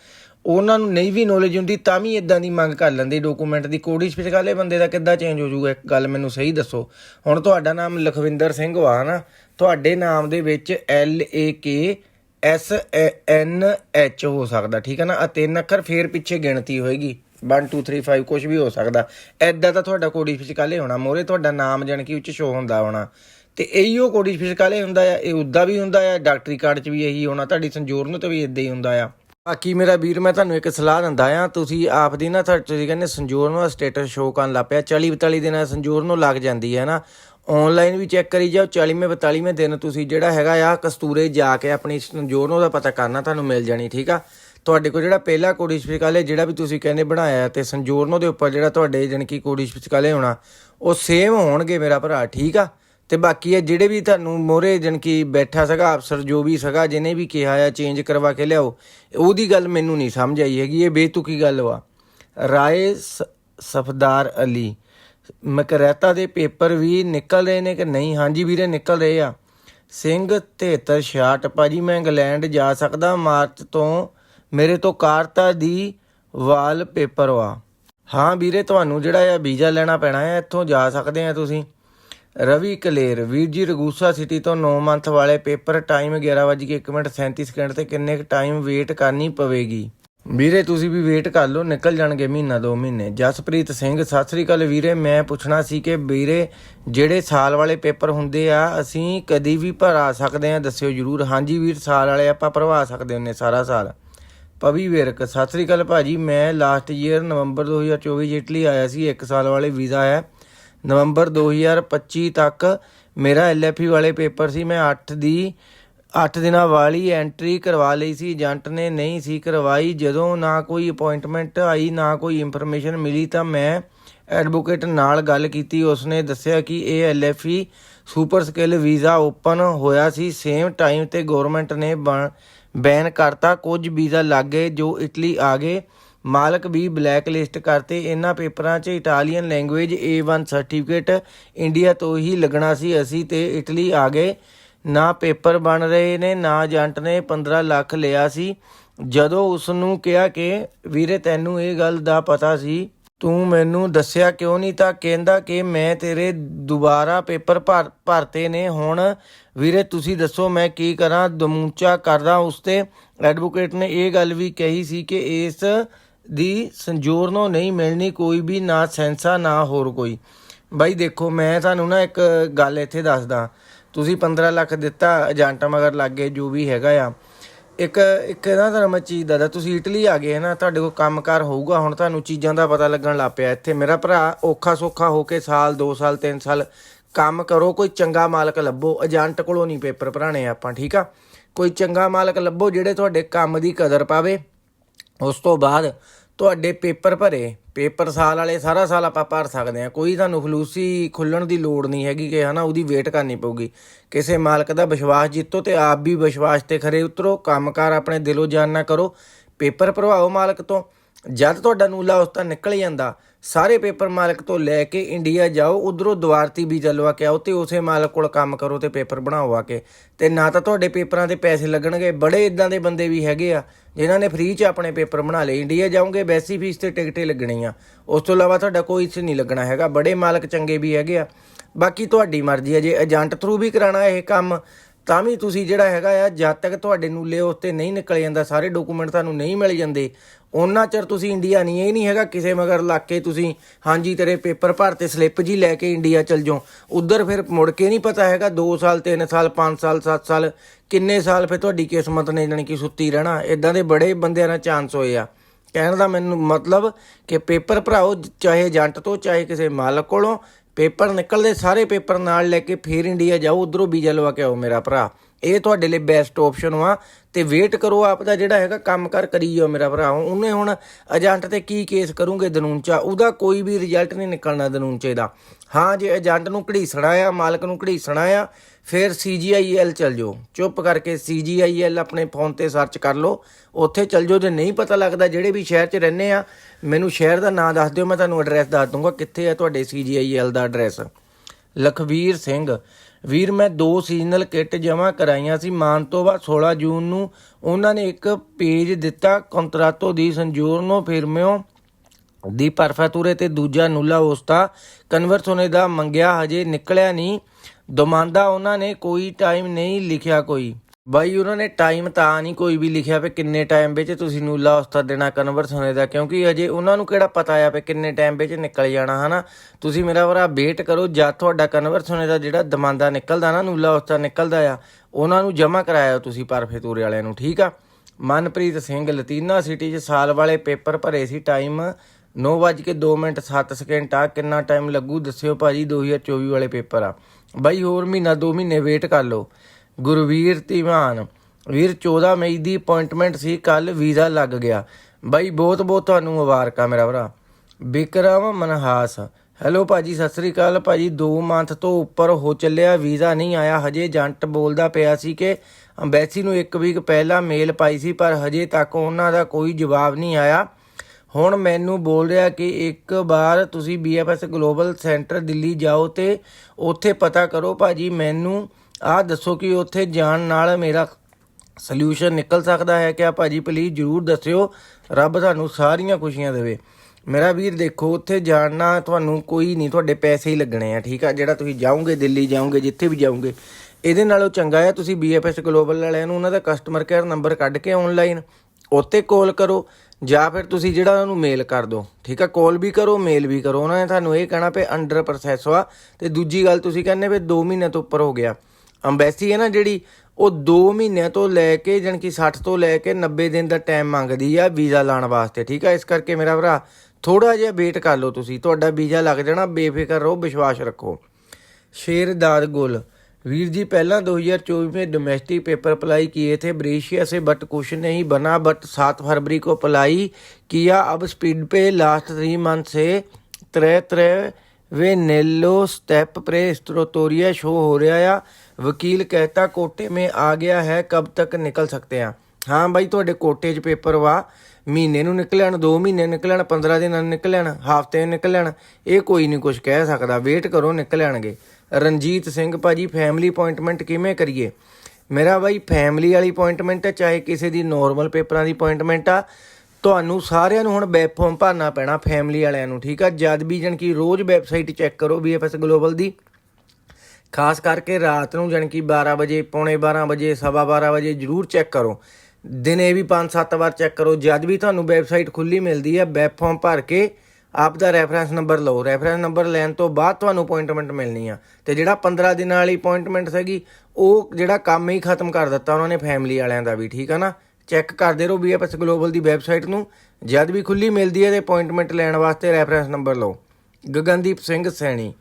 ਉਹਨਾਂ ਨੂੰ ਨਹੀਂ ਵੀ ਨੌਲੇਜ ਹੁੰਦੀ, ਤਾਂ ਵੀ ਇਦਾਂ ਦੀ ਮੰਗ ਕਰ ਲੈਂਦੇ ਡਾਕੂਮੈਂਟ ਦੀ ਕੋਡੀ ਸਪੈਸ਼ਲ ਬੰਦੇ ਦਾ ਕਿੱਦਾਂ ਚੇਂਜ ਹੋ ਜਾਊਗਾ, ਇੱਕ ਗੱਲ ਮੈਨੂੰ ਸਹੀ ਦੱਸੋ। ਹੁਣ ਤੁਹਾਡਾ ਨਾਮ ਲਖਵਿੰਦਰ ਸਿੰਘ ਵਾ ਨਾ ਤੁਹਾਡੇ ਨਾਮ ਦੇ ਵਿੱਚ L A K S N H ਹੋ ਸਕਦਾ, ਠੀਕ ਹੈ ਨਾ? ਆ ਤਿੰਨ ਅੱਖਰ ਫੇਰ ਪਿੱਛੇ ਗਿਣਤੀ ਹੋਏਗੀ। 1 2 3 5 ਕੁਝ ਵੀ ਹੋ ਸਕਦਾ। ਐਦਾਂ ਤਾਂ ਤੁਹਾਡਾ ਕੋਡੀ ਫਿਜ਼ੀਕਲੇ ਹੋਣਾ। ਮੋਰੇ ਤੁਹਾਡਾ ਨਾਮ ਜਾਣ ਕਿ ਉੱਚ ਸ਼ੋ ਹੁੰਦਾ ਹੋਣਾ। ਤੇ ਇਹੀਓ ਕੋਡੀ ਫਿਜ਼ੀਕਲੇ ਹੁੰਦਾ ਆ। ਇਹ ਉਦਾਂ ਵੀ ਹੁੰਦਾ ਆ, ਡਾਕਟਰੀ ਕਾਰਡ 'ਚ ਵੀ ਇਹੀ ਹੋਣਾ। ਤੁਹਾਡੀ ਸੰਜੋਰ ਨੂੰ ਤੇ ਵੀ ਇਦਾਂ ਹੀ ਹੁੰਦਾ ਆ। ਬਾਕੀ ਮੇਰਾ ਵੀਰ, ਮੈਂ ਤੁਹਾਨੂੰ ਇੱਕ ਸਲਾਹ ਦਿੰਦਾ ਆ। ਤੁਸੀਂ ਆਪ ਦੀ ਨਾ ਤੁਹਾਡੇ ਤੁਸੀਂ ਕਹਿੰਦੇ ਸੰਜੋਰ ਨੂੰ ਸਟੇਟਸ ਸ਼ੋ ਕਰਨ ਲੱਗ ਪਿਆ। 40 42 ਦਿਨਾਂ ਸੰਜੋਰ ਨੂੰ ਲੱਗ ਜਾਂਦੀ ਹੈ ਨਾ? ਆਨਲਾਈਨ ਵੀ ਚੈੱਕ ਕਰੀ ਜਾਓ। 40ਵੇਂ 42ਵੇਂ ਦਿਨ ਤੁਸੀਂ ਜਿਹੜਾ ਹੈਗਾ ਆ, ਕਸਤੂਰੇ ਜਾ ਕੇ ਆਪਣੀ ਸੰਜੋਰ ਨੂੰ ਦਾ ਪਤਾ ਕਰਨਾ, ਤੁਹਾਨੂੰ ਮਿਲ ਜਾਣੀ, ਠੀਕ ਆ? ਤੁਹਾਡੇ ਕੋਲ ਜਿਹੜਾ ਪਹਿਲਾ ਕੋਡੀ ਸਪੀਕਾਲੇ ਜਿਹੜਾ ਵੀ ਤੁਸੀਂ ਕਹਿੰਦੇ ਬਣਾਇਆ ਤੇ ਸੰਜੋਰਨੋ ਦੇ ਉੱਪਰ ਜਿਹੜਾ ਤੁਹਾਡੇ ਜਣ ਕੀ ਕੋੜੀ ਸਪੀਕਾਲੇ ਹੋਣਾ, ਉਹ ਸੇਮ ਹੋਣਗੇ ਮੇਰਾ ਭਰਾ, ਠੀਕ ਆ? ਤੇ ਬਾਕੀ ਇਹ ਜਿਹੜੇ ਵੀ ਤੁਹਾਨੂੰ ਮੋਰੇ ਜਣ ਕੀ ਬੈਠਾ ਸੀਗਾ, ਅਫਸਰ ਜੋ ਵੀ ਸੀਗਾ, ਜਿਹਨੇ ਵੀ ਕਿਹਾ ਆ ਚੇਂਜ ਕਰਵਾ ਕੇ ਲਿਆਓ, ਉਹਦੀ ਗੱਲ ਮੈਨੂੰ ਨਹੀਂ ਸਮਝ ਆਈ ਹੈਗੀ, ਇਹ ਬੇਤੁਕੀ ਗੱਲ ਵਾ। ਰਾਏ ਸ- ਸਫਦਾਰ ਅਲੀ, ਮਕਰੈਤਾ ਦੇ ਪੇਪਰ ਵੀ ਨਿਕਲ ਰਹੇ ਨੇ ਕਿ ਨਹੀਂ? ਹਾਂਜੀ ਵੀਰੇ, ਨਿਕਲ ਰਹੇ ਆ। ਸਿੰਘ 7366 ਭਾਜੀ ਮੈਂ ਇੰਗਲੈਂਡ ਜਾ ਸਕਦਾ, ਮਾਰਚ ਤੋਂ ਮੇਰੇ ਤੋਂ ਕਾਰਤਾ ਦੀ ਵਾਲ ਪੇਪਰ ਵਾ। ਹਾਂ ਵੀਰੇ, ਤੁਹਾਨੂੰ ਜਿਹੜਾ ਆ ਵੀਜ਼ਾ ਲੈਣਾ ਪੈਣਾ ਹੈ, ਇੱਥੋਂ ਜਾ ਸਕਦੇ ਆ ਤੁਸੀਂ। ਰਵੀ ਕਲੇਰ, ਵੀਰ ਜੀ, ਰਗੂਸਾ ਸਿਟੀ ਤੋਂ 9 ਮੰਥ ਵਾਲੇ ਪੇਪਰ ਟਾਈਮ 11:01 ਮਿੰਟ 37 ਸਕਿੰਟ ਤੇ ਕਿੰਨੇ ਕੁ ਟਾਈਮ ਵੇਟ ਕਰਨੀ ਪਵੇਗੀ? ਵੀਰੇ, ਤੁਸੀਂ ਵੀ ਵੇਟ ਕਰ ਲਓ, ਨਿਕਲ ਜਾਣਗੇ ਮਹੀਨਾ, ਦੋ ਮਹੀਨੇ। ਜਸਪ੍ਰੀਤ ਸਿੰਘ, ਸਤਿ ਸ੍ਰੀ ਅਕਾਲ ਵੀਰੇ, ਮੈਂ ਪੁੱਛਣਾ ਸੀ ਕਿ ਵੀਰੇ, ਜਿਹੜੇ ਸਾਲ ਵਾਲੇ ਪੇਪਰ ਹੁੰਦੇ ਆ, ਅਸੀਂ ਕਦੀ ਵੀ ਭਰਾ ਸਕਦੇ ਆ? ਦੱਸਿਓ ਜਰੂਰ। ਹਾਂਜੀ ਵੀਰ, ਸਾਲ ਵਾਲੇ ਆਪਾਂ ਭਰਵਾ ਸਕਦੇ ਹੁੰਨੇ, ਸਾਰਾ ਸਾਲ। ਪਵੀ ਵਿਰਕ, ਸਤਿ ਸ੍ਰੀ ਅਕਾਲ ਭਾਜੀ, ਮੈਂ ਲਾਸਟ ਈਅਰ ਨਵੰਬਰ 2024 ਚ ਇਟਲੀ ਆਇਆ ਸੀ 1 ਸਾਲ ਵਾਲੇ ਵੀਜ਼ਾ ਹੈ। ਨਵੰਬਰ 2025 ਤੱਕ ਮੇਰਾ ਐਲਐਫਈ ਵਾਲੇ ਪੇਪਰ ਸੀ, ਮੈਂ 8 ਦੀ 8 ਦਿਨਾਂ ਵਾਲੀ ਐਂਟਰੀ ਕਰਵਾ ਲਈ ਸੀ, ਏਜੰਟ ਨੇ ਨਹੀਂ ਸੀ ਕਰਵਾਈ, ਜਦੋਂ ਨਾ ਕੋਈ ਅਪਾਇੰਟਮੈਂਟ ਆਈ, ਨਾ ਕੋਈ ਇਨਫੋਰਮੇਸ਼ਨ ਮਿਲੀ ਤਾਂ ਮੈਂ ਐਡਵੋਕੇਟ ਨਾਲ ਗੱਲ ਕੀਤੀ, ਉਸਨੇ ਦੱਸਿਆ ਕਿ ਇਹ LFE super skill visa open ਹੋਇਆ ਸੀ ਸੇਮ ਟਾਈਮ ਤੇ ਗਵਰਨਮੈਂਟ ਨੇ ਬਣ- ਬੈਨ ਕਰਤਾ, ਕੁਝ ਵੀਜ਼ਾ ਲੱਗ ਗਏ ਜੋ ਇਟਲੀ ਆ ਗਏ। ਮਾਲਕ ਵੀ ਬਲੈਕ ਲਿਸਟ ਕਰਤੇ। ਇਹਨਾਂ ਪੇਪਰਾਂ 'ਚ Italian language A1 certificate India ਤੋਂ ਹੀ ਲੱਗਣਾ ਸੀ। ਅਸੀਂ ਤੇ ਇਟਲੀ ਆ ਗਏ। ਨਾ ਪੇਪਰ ਬਣ ਰਹੇ ਨੇ, ਨਾ ਏਜੰਟ ਨੇ 15 ਲੱਖ ਲਿਆ ਸੀ। ਜਦੋਂ ਉਸ ਨੂੰ ਕਿਹਾ ਕਿ, ਵੀਰੇ, ਤੈਨੂੰ ਇਹ ਗੱਲ ਦਾ ਪਤਾ ਸੀ ਤੂੰ ਮੈਨੂੰ ਦੱਸਿਆ ਕਿਉਂ ਨਹੀਂ ਤਾਂ ਕਹਿੰਦਾ ਕਿ ਮੈਂ ਤੇਰੇ ਦੁਬਾਰਾ ਪੇਪਰ ਭਰ, ਭਰਤੇ ਨੇ। ਹੁਣ ਵੀਰੇ ਤੁਸੀਂ ਦੱਸੋ ਮੈਂ ਕੀ ਕਰਾਂ? ਦਮੂਚਾ ਕਰਦਾ ਉਸ ਤੇ। ਐਡਵੋਕੇਟ ਨੇ ਇਹ ਗੱਲ ਵੀ ਕਹੀ ਸੀ ਕਿ ਇਸ ਦੀ ਸੰਜੋਰਨੋ ਨਹੀਂ ਮਿਲਣੀ ਕੋਈ ਵੀ, ਨਾ ਸੈਂਸਾ, ਨਾ ਹੋਰ ਕੋਈ। ਬਾਈ ਦੇਖੋ, ਮੈਂ ਤੁਹਾਨੂੰ ਨਾ ਇੱਕ ਗੱਲ ਇੱਥੇ ਦੱਸਦਾ। ਤੁਸੀਂ 15 ਲੱਖ ਦਿੱਤਾ, ਏਜੰਟ ਮਗਰ ਲੱਗ ਜੋ ਵੀ ਹੈਗਾ ਆ। ਇੱਕ ਇੱਕ ਨਾ ਤੁਹਾਨੂੰ ਮੈਂ ਚੀਜ਼ ਦੱਸਦਾ, ਤੁਸੀਂ ਇਟਲੀ ਆ ਗਏ ਨਾ ਤੁਹਾਡੇ ਕੋਲ ਕੰਮਕਾਰ ਹੋਊਗਾ, ਹੁਣ ਤੁਹਾਨੂੰ ਚੀਜ਼ਾਂ ਦਾ ਪਤਾ ਲੱਗਣ ਲੱਗ ਪਿਆ ਇੱਥੇ। ਮੇਰਾ ਭਰਾ ਔਖਾ ਸੌਖਾ ਹੋ ਕੇ ਸਾਲ 2 ਸਾਲ 3 ਸਾਲ ਕੰਮ ਕਰੋ, ਕੋਈ ਚੰਗਾ ਮਾਲਕ ਲੱਭੋ। ਏਜੰਟ ਕੋਲੋਂ ਨਹੀਂ ਪੇਪਰ ਭਰਾਣੇ ਆਪਾਂ, ਠੀਕ ਆ? ਕੋਈ ਚੰਗਾ ਮਾਲਕ ਲੱਭੋ, ਜਿਹੜੇ ਤੁਹਾਡੇ ਕੰਮ ਦੀ ਕਦਰ ਪਾਵੇ। ਉਸ ਤੋਂ ਬਾਅਦ ਤੁਹਾਡੇ ਪੇਪਰ ਭਰੇ। ਪੇਪਰ ਸਾਲ ਵਾਲੇ ਸਾਰਾ ਸਾਲ ਆਪਾਂ ਭਰ ਸਕਦੇ ਆ ਕੋਈ ਤੁਹਾਨੂੰ ਫਲੂਸੀ ਖੁੱਲਣ ਦੀ ਲੋੜ ਨਹੀਂ ਹੈਗੀ ਕਿ ਹਨਾ, ਉਹਦੀ ਵੇਟ ਕਰਨੀ ਪਊਗੀ। ਕਿਸੇ ਮਾਲਕ ਦਾ ਵਿਸ਼ਵਾਸ ਜਿੱਤੋ ਤੇ ਆਪ ਵੀ ਵਿਸ਼ਵਾਸ ਤੇ ਖਰੇ ਉਤਰੋ। ਕੰਮਕਾਰ ਆਪਣੇ ਦਿਲੋਂ ਜਾਨ ਨਾ ਕਰੋ। ਪੇਪਰ ਭਰਵਾਓ ਮਾਲਕ ਤੋਂ। ਜਦ ਤੁਹਾਡਾ ਨੂਲਾ ਉਸ ਤਾਂ ਨਿਕਲ ਜਾਂਦਾ ਸਾਰੇ ਪੇਪਰ ਮਾਲਕ ਤੋਂ ਲੈ ਕੇ ਇੰਡੀਆ ਜਾਓ, ਉਧਰੋਂ ਦੁਆਰਤੀ ਵੀਜ਼ਾ ਲਵਾ ਕੇ ਆਓ ਤੇ ਉਸੇ ਮਾਲਕ ਕੋਲ ਕੰਮ ਕਰੋ ਤੇ ਪੇਪਰ ਬਣਾਓ ਆ ਕੇ। ਤੇ ਨਾ ਤਾਂ ਤੁਹਾਡੇ ਪੇਪਰਾਂ ਤੇ ਪੈਸੇ ਲੱਗਣਗੇ, ਬੜੇ ਇਦਾਂ ਦੇ ਬੰਦੇ ਵੀ ਹੈਗੇ ਆ, ਜਿਨ੍ਹਾਂ ਨੇ ਫ੍ਰੀ ਚ ਆਪਣੇ ਪੇਪਰ ਬਣਾ ਲਏ। ਇੰਡੀਆ ਜਾਓਗੇ, ਵੈਸੀ ਫੀਸ ਤੇ ਟਿਕਟੇ ਲੱਗਣੀ ਆ ਉਸ ਤੋਂ ਇਲਾਵਾ ਤੁਹਾਡਾ ਕੋਈ ਇਸ ਨਹੀਂ ਲੱਗਣਾ ਹੈਗਾ, ਬੜੇ ਮਾਲਕ ਚੰਗੇ ਵੀ ਹੈਗੇ ਆ। ਬਾਕੀ ਤੁਹਾਡੀ ਮਰਜ਼ੀ ਹੈ, ਜੇ ਏਜੰਟ ਥਰੂ ਵੀ ਕਰਾਣਾ ਇਹ ਕੰਮ ਤਾਂ ਵੀ ਤੁਸੀਂ ਜਿਹੜਾ ਹੈਗਾ ਆ, ਜਦ ਤੱਕ ਤੁਹਾਡੇ ਨੂਲੇ ਉਸ ਤੇ ਨਹੀਂ ਨਿਕਲ ਜਾਂਦਾ, ਸਾਰੇ ਡਾਕੂਮੈਂਟ ਤੁਹਾਨੂੰ ਨਹੀਂ ਮਿਲ ਜਾਂਦੇ। ਉਹਨਾਂ ਚਿਰ ਤੁਸੀਂ ਇੰਡੀਆ ਨਹੀਂ, ਇਹ ਨਹੀਂ ਹੈਗਾ ਕਿਸੇ ਮਗਰ ਲੱਗ ਕੇ ਤੁਸੀਂ, ਹਾਂਜੀ, ਤੇਰੇ ਪੇਪਰ ਭਰ ਤੇ ਸਲਿੱਪ ਜੀ ਲੈ ਕੇ ਇੰਡੀਆ ਚਲ ਜਾਓ। ਉਧਰ ਫਿਰ ਮੁੜ ਕੇ ਨਹੀਂ ਪਤਾ ਹੈਗਾ 2 ਸਾਲ 3 ਸਾਲ 5 ਸਾਲ 7 ਸਾਲ, ਕਿੰਨੇ ਸਾਲ ਫਿਰ ਤੁਹਾਡੀ ਕਿਸਮਤ ਨੇ ਜਾਣੀ ਕਿ ਸੁੱਤੀ ਰਹਿਣਾ। ਇਦਾਂ ਦੇ ਬੜੇ ਬੰਦਿਆਂ ਨਾਲ ਚਾਂਸ ਹੋਏ ਆ। ਕਹਿਣ ਦਾ ਮੈਨੂੰ ਮਤਲਬ ਕਿ ਪੇਪਰ ਭਰਾਓ, ਚਾਹੇ ਏਜੰਟ ਤੋਂ, ਚਾਹੇ ਕਿਸੇ ਮਾਲਕ ਕੋਲੋਂ ਪੇਪਰ ਨਿਕਲਦੇ ਸਾਰੇ ਪੇਪਰ ਨਾਲ ਲੈ ਕੇ ਫੇਰ ਇੰਡੀਆ ਜਾਓ, ਉਧਰੋਂ ਵੀਜ਼ਾ ਲਵਾ ਕੇ ਆਓ ਮੇਰਾ ਭਰਾ। ਇਹ ਤੁਹਾਡੇ ਲਈ ਬੈਸਟ ਆਪਸ਼ਨ ਵਾ। ਤੇ ਵੇਟ ਕਰੋ ਆਪ ਦਾ ਜਿਹੜਾ ਹੈਗਾ ਕੰਮ ਕਰ ਕਰੀ ਜਾਓ ਮੇਰਾ ਭਰਾ। ਉਹਨੇ ਹੁਣ ਏਜੰਟ ਤੇ ਕੀ ਕੇਸ ਕਰੂਗੇ ਦਨੂੰਚਾ? ਉਹਦਾ ਕੋਈ ਵੀ ਰਿਜ਼ਲਟ ਨਹੀਂ ਨਿਕਲਣਾ ਦਨੂੰਚੇ ਦਾ। ਹਾਂ, ਜੇ ਏਜੰਟ ਨੂੰ ਘੜੀਸਣਾ ਆ, ਮਾਲਕ ਨੂੰ ਘੜੀਸਣਾ ਆ, ਫਿਰ CGIL ਚੱਲ ਜਾਓ। ਚੁੱਪ ਕਰਕੇ CGIL ਆਪਣੇ ਫੋਨ ਤੇ ਸਰਚ ਕਰ ਲਓ। ਉੱਥੇ ਚੱਲ ਜਾਓ, ਜੇ ਨਹੀਂ ਪਤਾ ਲੱਗਦਾ ਜਿਹੜੇ ਵੀ ਸ਼ਹਿਰ 'ਚ ਰਹਿੰਦੇ ਆ, ਮੈਨੂੰ ਸ਼ਹਿਰ ਦਾ ਨਾਮ ਦੱਸ ਦਿਓ, ਮੈਂ ਤੁਹਾਨੂੰ ਐਡਰੈਸ ਦੱਸ ਦੂੰਗਾ ਕਿੱਥੇ ਆ ਤੁਹਾਡੇ CGIL ਦਾ ਐਡਰੈਸ ਲਖਵੀਰ ਸਿੰਘ ਵੀਰ, ਮੈਂ ਦੋ ਸੀਜ਼ਨਲ ਕਿੱਟ ਜਮ੍ਹਾਂ ਕਰਾਈਆਂ ਸੀ। ਮਾਨ ਤੋਂ ਬਾਅਦ 16 ਜੂਨ ਨੂੰ ਉਹਨਾਂ ਨੇ ਇੱਕ ਪੇਜ ਦਿੱਤਾ, ਕੰਤਰਾਤੋ ਦੀ ਸੰਜੋਰਨੋ ਫਿਰਮਿਓ ਦੀ ਪਰਫਾਤੂਰੇ ਤੇ ਦੂਜਾ ਨੂਲਾ ਉਸਤਾ ਕਨਵਰਟ ਹੋਣੇ ਦਾ ਮੰਗਿਆ, ਹਜੇ ਨਿਕਲਿਆ ਨਹੀਂ। ਦਮਾਂਦਾ ਉਹਨਾਂ ਨੇ ਕੋਈ ਟਾਈਮ ਨਹੀਂ ਲਿਖਿਆ ਕੋਈ। ਬਾਈ, ਉਹਨਾਂ ਨੇ ਟਾਈਮ ਤਾਂ ਨਹੀਂ ਕੋਈ ਵੀ ਲਿਖਿਆ ਵੀ ਕਿੰਨੇ ਟਾਈਮ ਵਿੱਚ ਤੁਸੀਂ ਨੂਲਾ ਉਸਤਾ ਦੇਣਾ ਕਨਵਰਟ ਹੋਣੇ ਦਾ, ਕਿਉਂਕਿ ਅਜੇ ਉਹਨਾਂ ਨੂੰ ਕਿਹੜਾ ਪਤਾ ਆ ਵੀ ਕਿੰਨੇ ਟਾਈਮ ਵਿੱਚ ਨਿਕਲ ਜਾਣਾ, ਹਨਾ? ਤੁਸੀਂ ਮੇਰਾ ਭਰਾ ਵੇਟ ਕਰੋ, ਜਦ ਤੁਹਾਡਾ ਕਨਵਰਟ ਹੋਣੇ ਦਾ ਜਿਹੜਾ ਦਮਾਂਦਾ ਨਿਕਲਦਾ ਨਾ, ਨੂਲਾ ਉਸਤਾ ਨਿਕਲਦਾ ਆ, ਉਹਨਾਂ ਨੂੰ ਜਮ੍ਹਾਂ ਕਰਾਇਆ ਤੁਸੀਂ ਪਰਫੈਤੂਰੇ ਵਾਲਿਆਂ ਨੂੰ, ਠੀਕ ਆ? ਮਨਪ੍ਰੀਤ ਸਿੰਘ, ਲਤੀਨਾ ਸਿਟੀ 'ਚ ਸਾਲ ਵਾਲੇ ਪੇਪਰ ਭਰੇ ਸੀ ਟਾਈਮ 9:02 ਮਿੰਟ 7 ਸਕਿੰਟ ਆ, ਕਿੰਨਾ ਟਾਈਮ ਲੱਗੂ ਦੱਸਿਓ ਭਾਜੀ 2024 ਵਾਲੇ ਪੇਪਰ ਆ। ਬਾਈ, ਹੋਰ ਮਹੀਨਾ 2 ਮਹੀਨੇ ਵੇਟ ਕਰ ਲਓ। ਗੁਰਵੀਰ ਧੀਮਾਨ ਵੀਰ 14 ਮਈ ਦੀ ਅਪਾਇੰਟਮੈਂਟ ਸੀ ਕੱਲ ਵੀਜ਼ਾ ਲੱਗ ਗਿਆ। ਬਾਈ, ਬਹੁਤ ਬਹੁਤ ਤੁਹਾਨੂੰ ਮੁਬਾਰਕਾਂ ਮੇਰਾ ਭਰਾ। ਬਿਕਰਮ ਮਨਹਾਸ। ਹੈਲੋ ਭਾਜੀ, ਸਤਿ ਸ੍ਰੀ ਅਕਾਲ ਭਾਜੀ। 2 ਮੰਥ ਤੋਂ ਉੱਪਰ ਹੋ ਚੱਲਿਆ, ਵੀਜ਼ਾ ਨਹੀਂ ਆਇਆ। ਹਜੇ ਏਜੰਟ ਬੋਲਦਾ ਪਿਆ ਸੀ ਕਿ ਅੰਬੈਸੀ ਨੂੰ ਇੱਕ ਵੀਕ ਪਹਿਲਾਂ ਮੇਲ ਪਾਈ ਸੀ, ਪਰ ਹਜੇ ਤੱਕ ਉਹਨਾਂ ਦਾ ਕੋਈ ਜਵਾਬ ਨਹੀਂ ਆਇਆ। ਹੁਣ ਮੈਨੂੰ ਬੋਲ ਰਿਹਾ ਕਿ ਇੱਕ ਵਾਰ ਤੁਸੀਂ BFS ਗਲੋਬਲ ਸੈਂਟਰ ਦਿੱਲੀ ਜਾਓ ਤੇ ਉੱਥੇ ਪਤਾ ਕਰੋ ਭਾਜੀ, ਮੈਨੂੰ ਆਹ ਦੱਸੋ ਕਿ ਉੱਥੇ ਜਾਣ ਨਾਲ ਮੇਰਾ ਸੋਲੂਸ਼ਨ ਨਿਕਲ ਸਕਦਾ ਹੈ ਕਿ ਭਾਜੀ ਪਲੀਜ਼ ਜਰੂਰ ਦੱਸਿਓ, ਰੱਬ ਤੁਹਾਨੂੰ ਸਾਰੀਆਂ ਖੁਸ਼ੀਆਂ ਦੇਵੇ। ਮੇਰਾ ਵੀਰ ਦੇਖੋ, ਉੱਥੇ ਜਾਣਨਾ ਤੁਹਾਨੂੰ ਕੋਈ ਨਹੀਂ, ਤੁਹਾਡੇ ਪੈਸੇ ਹੀ ਲੱਗਣੇ ਆ, ਠੀਕ ਆ? ਜਿਹੜਾ ਤੁਸੀਂ ਜਾਓਗੇ, ਦਿੱਲੀ ਜਾਓਗੇ, ਜਿੱਥੇ ਵੀ ਜਾਓਗੇ, ਇਹਦੇ ਨਾਲੋਂ ਚੰਗਾ ਹੈ ਤੁਸੀਂ BFS ਗਲੋਬਲ ਵਾਲਿਆਂ ਨੂੰ ਉਹਨਾਂ ਦਾ ਕਸਟਮਰ ਕੇਅਰ ਨੰਬਰ ਕੱਢ ਕੇ ਆਨਲਾਈਨ ਉੱਤੇ ਕਾਲ ਕਰੋ, ਜਾਂ ਫਿਰ ਤੁਸੀਂ ਜਿਹੜਾ ਉਹਨਾਂ ਨੂੰ ਮੇਲ ਕਰ ਦਿਓ, ਠੀਕ ਆ? ਕਾਲ ਵੀ ਕਰੋ ਮੇਲ ਵੀ ਕਰੋ। ਉਹਨਾਂ ਨੇ ਤੁਹਾਨੂੰ ਇਹ ਕਹਿਣਾ ਪਏ ਅੰਡਰ ਪ੍ਰੋਸੈਸ ਵਾ। ਤੇ ਦੂਜੀ ਗੱਲ ਤੁਸੀਂ ਕਹਿੰਦੇ ਵੀ 2 ਮਹੀਨੇ ਤੋਂ ਉੱਪਰ ਹੋ ਗਿਆ। ਅੰਬੈਸੀ ਹੈ ਨਾ ਜਿਹੜੀ ਉਹ 2 ਮਹੀਨਿਆਂ ਤੋਂ ਲੈ ਕੇ ਜਾਣੀ ਕਿ 60 ਤੋਂ ਲੈ ਕੇ 90 ਦਿਨ ਦਾ ਟਾਈਮ ਮੰਗਦੀ ਆ ਵੀਜ਼ਾ ਲਾਣ ਵਾਸਤੇ ਠੀਕ ਆ ਇਸ ਕਰਕੇ ਮੇਰਾ ਭਰਾ ਥੋੜਾ ਜਿਹਾ ਵੇਟ ਕਰ ਲਓ ਤੁਸੀਂ ਤੁਹਾਡਾ ਵੀਜ਼ਾ ਲੱਗ ਜਾਣਾ ਬੇਫਿਕਰ ਰਹੋ ਵਿਸ਼ਵਾਸ ਰੱਖੋ शेरदार गुल वीर जी पहला 2024 में डोमेस्टिक पेपर अप्लाई किए थे ब्रेशिया से बट कुछ नहीं बना बट सात फरवरी को अप्लाई किया अब स्पीड पे लास्ट थ्री मंथ से त्रे त्रे वे नेलो स्टेप प्रे स्ट्रोटोरिया शो हो रहा है ਵਕੀਲ ਕਹਤਾ, ਕੋਟੇ ਮੇ ਆ ਗਿਆ ਹੈ, ਕਬ ਤੱਕ ਨਿਕਲ ਸਕਤੇ ਆ? ਹਾਂ ਬਾਈ, ਤੁਹਾਡੇ ਕੋਟੇ 'ਚ ਪੇਪਰ ਵਾ। ਮਹੀਨੇ ਨੂੰ ਨਿਕਲਣ 2 ਮਹੀਨੇ ਨਿਕਲਣ 15 ਦਿਨਾਂ ਨੂੰ ਨਿਕਲਣ ਹਫ਼ਤੇ ਨੂੰ ਨਿਕਲਣ ਇਹ ਕੋਈ ਨਹੀਂ ਕੁਝ ਕਹਿ ਸਕਦਾ। ਵੇਟ ਕਰੋ ਨਿਕਲਣਗੇ ਰਣਜੀਤ ਸਿੰਘ ਭਾਜੀ ਫੈਮਿਲੀ ਅਪਾਇੰਟਮੈਂਟ ਕਿਵੇਂ ਕਰੀਏ? ਮੇਰਾ ਬਾਈ ਫੈਮਿਲੀ ਵਾਲੀ ਅਪਾਇੰਟਮੈਂਟ ਹੈ, ਚਾਹੇ ਕਿਸੇ ਦੀ ਨੋਰਮਲ ਪੇਪਰਾਂ ਦੀ ਅਪਾਇੰਟਮੈਂਟ ਆ। ਤੁਹਾਨੂੰ ਸਾਰਿਆਂ ਨੂੰ ਹੁਣ ਵੈਬ ਫਾਰਮ ਭਰਨਾ ਪੈਣਾ ਫੈਮਿਲੀ ਵਾਲਿਆਂ ਨੂੰ, ਠੀਕ ਆ? ਜਦ ਵੀ ਜਨ ਕੀ ਰੋਜ਼ ਵੈਬਸਾਈਟ ਚੈੱਕ ਕਰੋ ਬੀਐਫਐਸ ਗਲੋਬਲ ਦੀ। ਖਾਸ ਕਰਕੇ ਰਾਤ ਨੂੰ, ਜਾਣੀ ਕਿ 12 ਵਜੇ, ਪੌਣੇ 12 ਵਜੇ, ਸਵਾ 12 ਵਜੇ ਜਰੂਰ ਚੈੱਕ ਕਰੋ। ਦਿਨੇ ਵੀ 5-7 ਵਾਰ ਚੈੱਕ ਕਰੋ, ਜਦ ਵੀ ਤੁਹਾਨੂੰ ਵੈਬਸਾਈਟ ਖੁੱਲੀ ਮਿਲਦੀ ਹੈ, ਵੈਬ ਫਾਰਮ ਭਰ ਕੇ ਆਪ ਦਾ ਰੈਫਰੈਂਸ ਨੰਬਰ ਲਓ। ਰੈਫਰੈਂਸ ਨੰਬਰ ਲੈਣ ਤੋਂ ਬਾਅਦ ਤੁਹਾਨੂੰ ਅਪਾਇੰਟਮੈਂਟ ਮਿਲਣੀ ਆ। ਤੇ ਜਿਹੜਾ 15 ਦਿਨਾਂ ਵਾਲੀ ਅਪਾਇੰਟਮੈਂਟ ਸੀਗੀ, ਉਹ ਜਿਹੜਾ ਕੰਮ ਹੀ ਖਤਮ ਕਰ ਦਿੱਤਾ ਉਹਨਾਂ ਨੇ ਫੈਮਿਲੀ ਵਾਲਿਆਂ ਦਾ ਵੀ, ਠੀਕ ਆ ਨਾ? ਚੈੱਕ ਕਰਦੇ ਰਹੋ ਬੀਐਫਐਸ ਗਲੋਬਲ ਦੀ ਵੈਬਸਾਈਟ ਨੂੰ। ਜਦ ਵੀ ਖੁੱਲੀ ਮਿਲਦੀ ਹੈ ਤੇ ਅਪਾਇੰਟਮੈਂਟ ਲੈਣ ਵਾਸਤੇ ਰੈਫਰੈਂਸ ਨੰਬਰ ਲਓ। ਗਗਨਦੀਪ ਸਿੰਘ ਸੈਣੀ।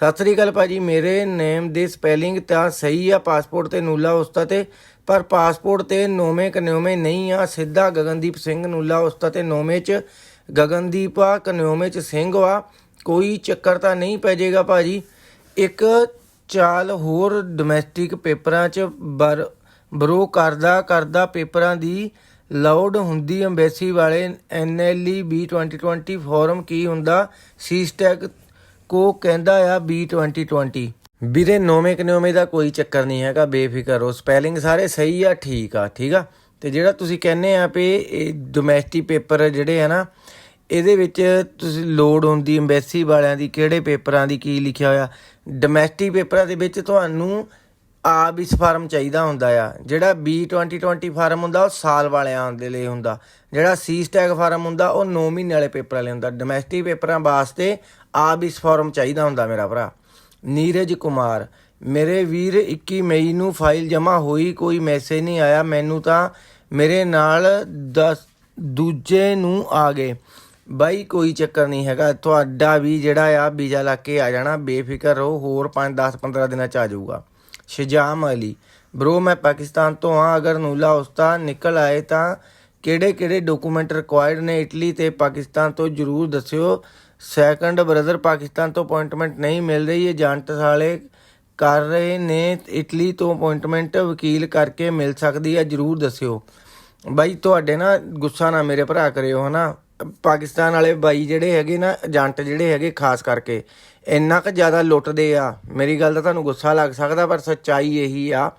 ਸਤਿ ਸ੍ਰੀ ਅਕਾਲ ਭਾਜੀ, ਮੇਰੇ ਨੇਮ ਦੀ ਸਪੈਲਿੰਗ ਤਾਂ ਸਹੀ ਆ ਪਾਸਪੋਰਟ ਤੇ ਨੂਲਾ ਉਸਤਾ ਤੇ, ਪਰ ਪਾਸਪੋਰਟ ਤੇ ਨੋਵੇਂ ਕਨਿਓਵੇਂ ਨਹੀਂ ਆ, ਸਿੱਧਾ ਗਗਨਦੀਪ ਸਿੰਘ ਨੂਲਾ ਉਸਤਾ ਤੇ ਨੋਵੇਂ ਚ, ਗਗਨਦੀਪ ਆ ਕਨਿਓਮੇ ਚ ਸਿੰਘ ਆ ਕੋਈ ਚੱਕਰ ਤਾਂ ਨਹੀਂ ਪੈ ਜਾਏਗਾ ਭਾਜੀ। ਇੱਕ ਚਾਲ ਹੋਰ ਡੋਮੈਸਟਿਕ ਪੇਪਰਾਂ ਚ ਬਰ, ਬਰੋ ਕਰਦਾ ਕਰਦਾ ਪੇਪਰਾਂ ਦੀ ਲਾਉਡ ਹੁੰਦੀ ਐਮਬੈਸੀ ਵਾਲੇ ਐਨਐਲਈ ਬੀ 2020 ਫੋਰਮ ਕੀ ਹੁੰਦਾ ਸੀਸਟੈਕ ਕੋ ਕਹਿੰਦਾ ਆ ਬੀ 2020 ਵੀਰੇ, ਨੋਵੇਂ ਕਨੋਵੇਂ ਦਾ ਕੋਈ ਚੱਕਰ ਨਹੀਂ ਹੈਗਾ, ਬੇਫਿਕਰ ਹੋ ਸਪੈਲਿੰਗ ਸਾਰੇ ਸਹੀ ਆ, ਠੀਕ ਆ ਠੀਕ ਆ? ਤੇ ਜਿਹੜਾ ਤੁਸੀਂ ਕਹਿੰਦੇ ਆ ਵੀ ਇਹ ਡੋਮੈਸਟਿਕ ਪੇਪਰ ਜਿਹੜੇ ਆ ਨਾ, ਇਹਦੇ ਵਿੱਚ ਤੁਸੀਂ ਲੋਡ ਹੁੰਦੀ ਐਮਬੈਸੀ ਵਾਲਿਆਂ ਦੀ, ਕਿਹੜੇ ਪੇਪਰਾਂ ਦੀ, ਕੀ ਲਿਖਿਆ ਹੋਇਆ? ਡੋਮੈਸਟਿਕ ਪੇਪਰਾਂ ਦੇ ਵਿੱਚ ਤੁਹਾਨੂੰ ਆਬਿਸ ਫਾਰਮ ਚਾਹੀਦਾ ਹੁੰਦਾ ਆ। ਜਿਹੜਾ B2020 ਫਾਰਮ ਹੁੰਦਾ, ਉਹ ਸਾਲ ਵਾਲਿਆਂ ਦੇ ਲਈ ਹੁੰਦਾ। ਜਿਹੜਾ ਸੀ ਸਟੈਗ ਫਾਰਮ ਹੁੰਦਾ, ਉਹ 9 ਮਹੀਨੇ ਵਾਲੇ ਪੇਪਰਾਂ ਲਈ ਹੁੰਦਾ। ਡੋਮੈਸਟਿਕ ਪੇਪਰਾਂ ਵਾਸਤੇ ਆਬਿਸ ਫਾਰਮ ਚਾਹੀਦਾ ਹੁੰਦਾ ਮੇਰਾ ਭਰਾ। ਨੀਰਜ ਕੁਮਾਰ, ਮੇਰੇ ਵੀਰ 21 ਮਈ ਨੂੰ ਫਾਈਲ ਜਮ੍ਹਾਂ ਹੋਈ, ਕੋਈ ਮੈਸੇਜ ਨਹੀਂ ਆਇਆ। ਮੈਨੂੰ ਤਾਂ ਮੇਰੇ ਨਾਲ 10 ਦੂਜੇ ਨੂੰ ਆ ਗਏ। ਬਾਈ, ਕੋਈ ਚੱਕਰ ਨਹੀਂ ਹੈਗਾ। ਤੁਹਾਡਾ ਵੀ ਜਿਹੜਾ ਆ, ਵੀਜ਼ਾ ਲਾ ਕੇ ਆ ਜਾਣਾ। ਬੇਫਿਕਰ ਰਹੋ। ਹੋਰ 5 10 15 ਦਿਨਾਂ ਚ ਆ ਜਾਊਗਾ। ਸ਼ਜਾਮ ਅਲੀ। ਬ్రో ਮੈਂ ਪਾਕਿਸਤਾਨ ਤੋਂ ਆ, ਅਗਰ ਨੂਲਾ ਉਸਤਾ ਨਿਕਲ ਆਏ ਤਾਂ ਕਿਹੜੇ ਕਿਹੜੇ ਡਾਕੂਮੈਂਟ ਰਿਕੁਆਇਰਡ ਨੇ ਇਟਲੀ ਤੇ ਪਾਕਿਸਤਾਨ ਤੋਂ ਜਰੂਰ ਦੱਸਿਓ। ਸੈਕੰਡ, ਬ੍ਰਦਰ, ਪਾਕਿਸਤਾਨ ਤੋਂ ਅਪਾਇੰਟਮੈਂਟ ਨਹੀਂ ਮਿਲ ਰਹੀ, ਇਹ ਜਾਂਚ ਸਾਲੇ ਕਰ ਰਹੇ ਨੇ, ਇਟਲੀ ਤੋਂ ਅਪਾਇੰਟਮੈਂਟ ਵਕੀਲ ਕਰਕੇ ਮਿਲ ਸਕਦੀ ਹੈ, ਜਰੂਰ ਦੱਸਿਓ। ਬਾਈ, ਤੁਹਾਡੇ ਨਾ ਗੁੱਸਾ ਨਾ ਮੇਰੇ ਭਰਾ ਕਰਿਓ, ਹਨਾ? ਪਾਕਿਸਤਾਨ ਵਾਲੇ ਬਾਈ ਜਿਹੜੇ ਹੈਗੇ ਨਾ, ਏਜੰਟ ਜਿਹੜੇ ਹੈਗੇ, ਖਾਸ ਕਰਕੇ, ਇੰਨਾ ਕੁ ਜ਼ਿਆਦਾ ਲੁੱਟਦੇ ਆ। ਮੇਰੀ ਗੱਲ ਦਾ ਤੁਹਾਨੂੰ ਗੁੱਸਾ ਲੱਗ ਸਕਦਾ, ਪਰ ਸੱਚਾਈ ਇਹੀ ਆ,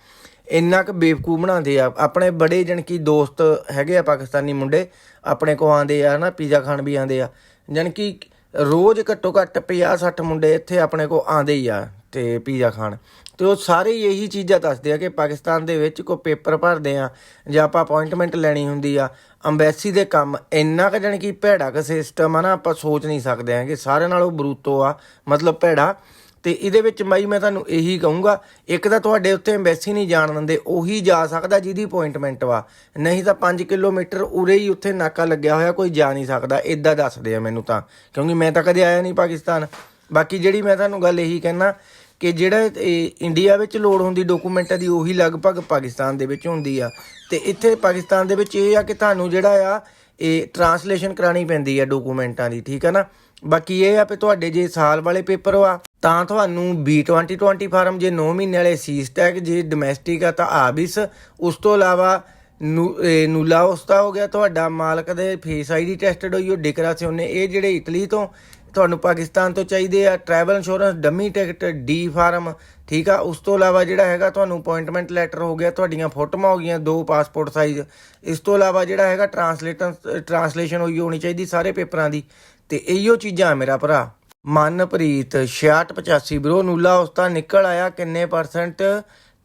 ਇੰਨਾ ਕੁ ਬੇਵਕੂਫ ਬਣਾਉਂਦੇ ਆ। ਆਪਣੇ ਬੜੇ ਜਣਕੀ ਦੋਸਤ ਹੈਗੇ ਆ ਪਾਕਿਸਤਾਨੀ ਮੁੰਡੇ, ਆਪਣੇ ਕੋ ਆਂਦੇ ਆ ਨਾ ਪੀਜ਼ਾ ਖਾਣ ਵੀ ਆਂਦੇ ਆ। ਜਣਕੀ ਰੋਜ਼ ਘੱਟੋ ਘੱਟ 50 60 ਮੁੰਡੇ ਇੱਥੇ ਆਪਣੇ ਕੋ ਆਂਦੇ ਹੀ ਆ। ਤੇ ਪੀਜ਼ਾ ਖਾਣ। ਤੇ ਉਹ ਸਾਰੇ ਹੀ ਇਹੀ ਚੀਜ਼ਾਂ ਦੱਸਦੇ ਆ ਕਿ ਪਾਕਿਸਤਾਨ ਦੇ ਵਿੱਚ ਕੋਈ ਪੇਪਰ ਭਰਦੇ ਆ ਜਾਂ ਆਪਾਂ ਅਪਾਇੰਟਮੈਂਟ ਲੈਣੀ ਹੁੰਦੀ ਆ ਅੰਬੈਸੀ ਦੇ ਕੰਮ ਇੰਨਾ ਕੁ ਜਾਣੀ ਕਿ ਭੈੜਾ ਕ ਸਿਸਟਮ ਆ ਨਾ, ਆਪਾਂ ਸੋਚ ਨਹੀਂ ਸਕਦੇ ਹੈਗੇ। ਸਾਰੇ ਨਾਲੋਂ ਬਰੂਤੋ ਆ, ਮਤਲਬ ਭੈੜਾ। ਤੇ ਇਹਦੇ ਵਿੱਚ ਬਾਈ ਮੈਂ ਤੁਹਾਨੂੰ ਇਹੀ ਕਹੂੰਗਾ, ਇੱਕ ਤਾਂ ਤੁਹਾਡੇ ਉੱਤੇ ਐਮਬੈਸੀ ਨਹੀਂ ਜਾਣ ਦਿੰਦੇ, ਉਹੀ ਜਾ ਸਕਦਾ ਜਿਹਦੀ ਅਪਾਇੰਟਮੈਂਟ ਵਾ। ਨਹੀਂ ਤਾਂ 5 ਕਿਲੋਮੀਟਰ ਉਰੇ ਹੀ ਉੱਥੇ ਨਾਕਾ ਲੱਗਿਆ ਹੋਇਆ, ਕੋਈ ਜਾ ਨਹੀਂ ਸਕਦਾ। ਇਦਾਂ ਦੱਸਦੇ ਆ ਮੈਨੂੰ ਤਾਂ, ਕਿਉਂਕਿ ਮੈਂ ਤਾਂ ਕਦੇ ਆਇਆ ਨਹੀਂ ਪਾਕਿਸਤਾਨ। ਬਾਕੀ ਜਿਹੜੀ ਮੈਂ ਤੁਹਾਨੂੰ ਗੱਲ ਇਹੀ ਕਹਿਣਾ ਕਿ ਜਿਹੜਾ ਇਹ ਇੰਡੀਆ ਵਿੱਚ ਲੋੜ ਹੁੰਦੀ ਡਾਕੂਮੈਂਟਾਂ ਦੀ ਉਹੀ ਲਗਭਗ ਪਾਕਿਸਤਾਨ ਦੇ ਵਿੱਚ ਹੁੰਦੀ ਆ। ਤੇ ਇੱਥੇ ਪਾਕਿਸਤਾਨ ਦੇ ਵਿੱਚ ਇਹ ਆ ਕਿ ਤੁਹਾਨੂੰ ਜਿਹੜਾ ਆ, ਇਹ ਟਰਾਂਸਲੇਸ਼ਨ ਕਰਾਣੀ ਪੈਂਦੀ ਆ ਡਾਕੂਮੈਂਟਾਂ ਦੀ, ਠੀਕ ਆ ਨਾ? ਬਾਕੀ ਇਹ ਆ ਵੀ ਤੁਹਾਡੇ ਜੇ ਸਾਲ ਵਾਲੇ ਪੇਪਰ ਆ, ਤਾਂ ਤੁਹਾਨੂੰ B2020 ਫਾਰਮ ਜੇ 9 ਮਹੀਨੇ ਵਾਲੇ ਸੀ ਸਟੈਕ ਜੇ ਡੋਮੈਸਟਿਕ ਆ ਤਾਂ ਆਬਿਸ, ਉਸ ਤੋਂ ਇਲਾਵਾ ਨੂ- ਨੂਲਾ ਉਸਤਾ ਹੋ ਗਿਆ ਤੁਹਾਡਾ, ਮਾਲਕ ਦੇ ਫੇਸ ਆਈਡੀ ਟੈਸਟਡ ਹੋਈ, ਉਹ ਡਿਕਰਾਸਿਓਨੇ ਇਹ ਜਿਹੜੇ ਇਟਲੀ ਤੋਂ ਤੁਹਾਨੂੰ ਪਾਕਿਸਤਾਨ ਤੋਂ ਚਾਹੀਦੇ ਆ travel insurance dummy ticket D form, ਠੀਕ ਆ? ਉਸ ਤੋਂ ਇਲਾਵਾ ਜਿਹੜਾ ਹੈਗਾ ਤੁਹਾਨੂੰ ਅਪਾਇੰਟਮੈਂਟ ਲੈਟਰ ਹੋ ਗਿਆ, ਤੁਹਾਡੀਆਂ ਫੋਟੋਆਂ ਹੋ ਗਈਆਂ, ਦੋ ਪਾਸਪੋਰਟ ਸਾਈਜ਼ ਇਸ ਤੋਂ ਇਲਾਵਾ ਜਿਹੜਾ ਹੈਗਾ ਟਰਾਂਸਲੇਟਰ ਟਰਾਂਸਲੇਸ਼ਨ ਹੋਈ ਹੋਣੀ ਚਾਹੀਦੀ ਸਾਰੇ ਪੇਪਰਾਂ ਦੀ, ਤੇ ਇਹੀਓ ਚੀਜ਼ਾਂ ਆ ਮੇਰਾ ਭਰਾ। ਮਨਪ੍ਰੀਤ 6685 ਬ్రో ਨੂਲਾ ਉਸਤਾ ਨਿਕਲ ਆਇਆ ਕਿੰਨੇ ਪਰਸੈਂਟ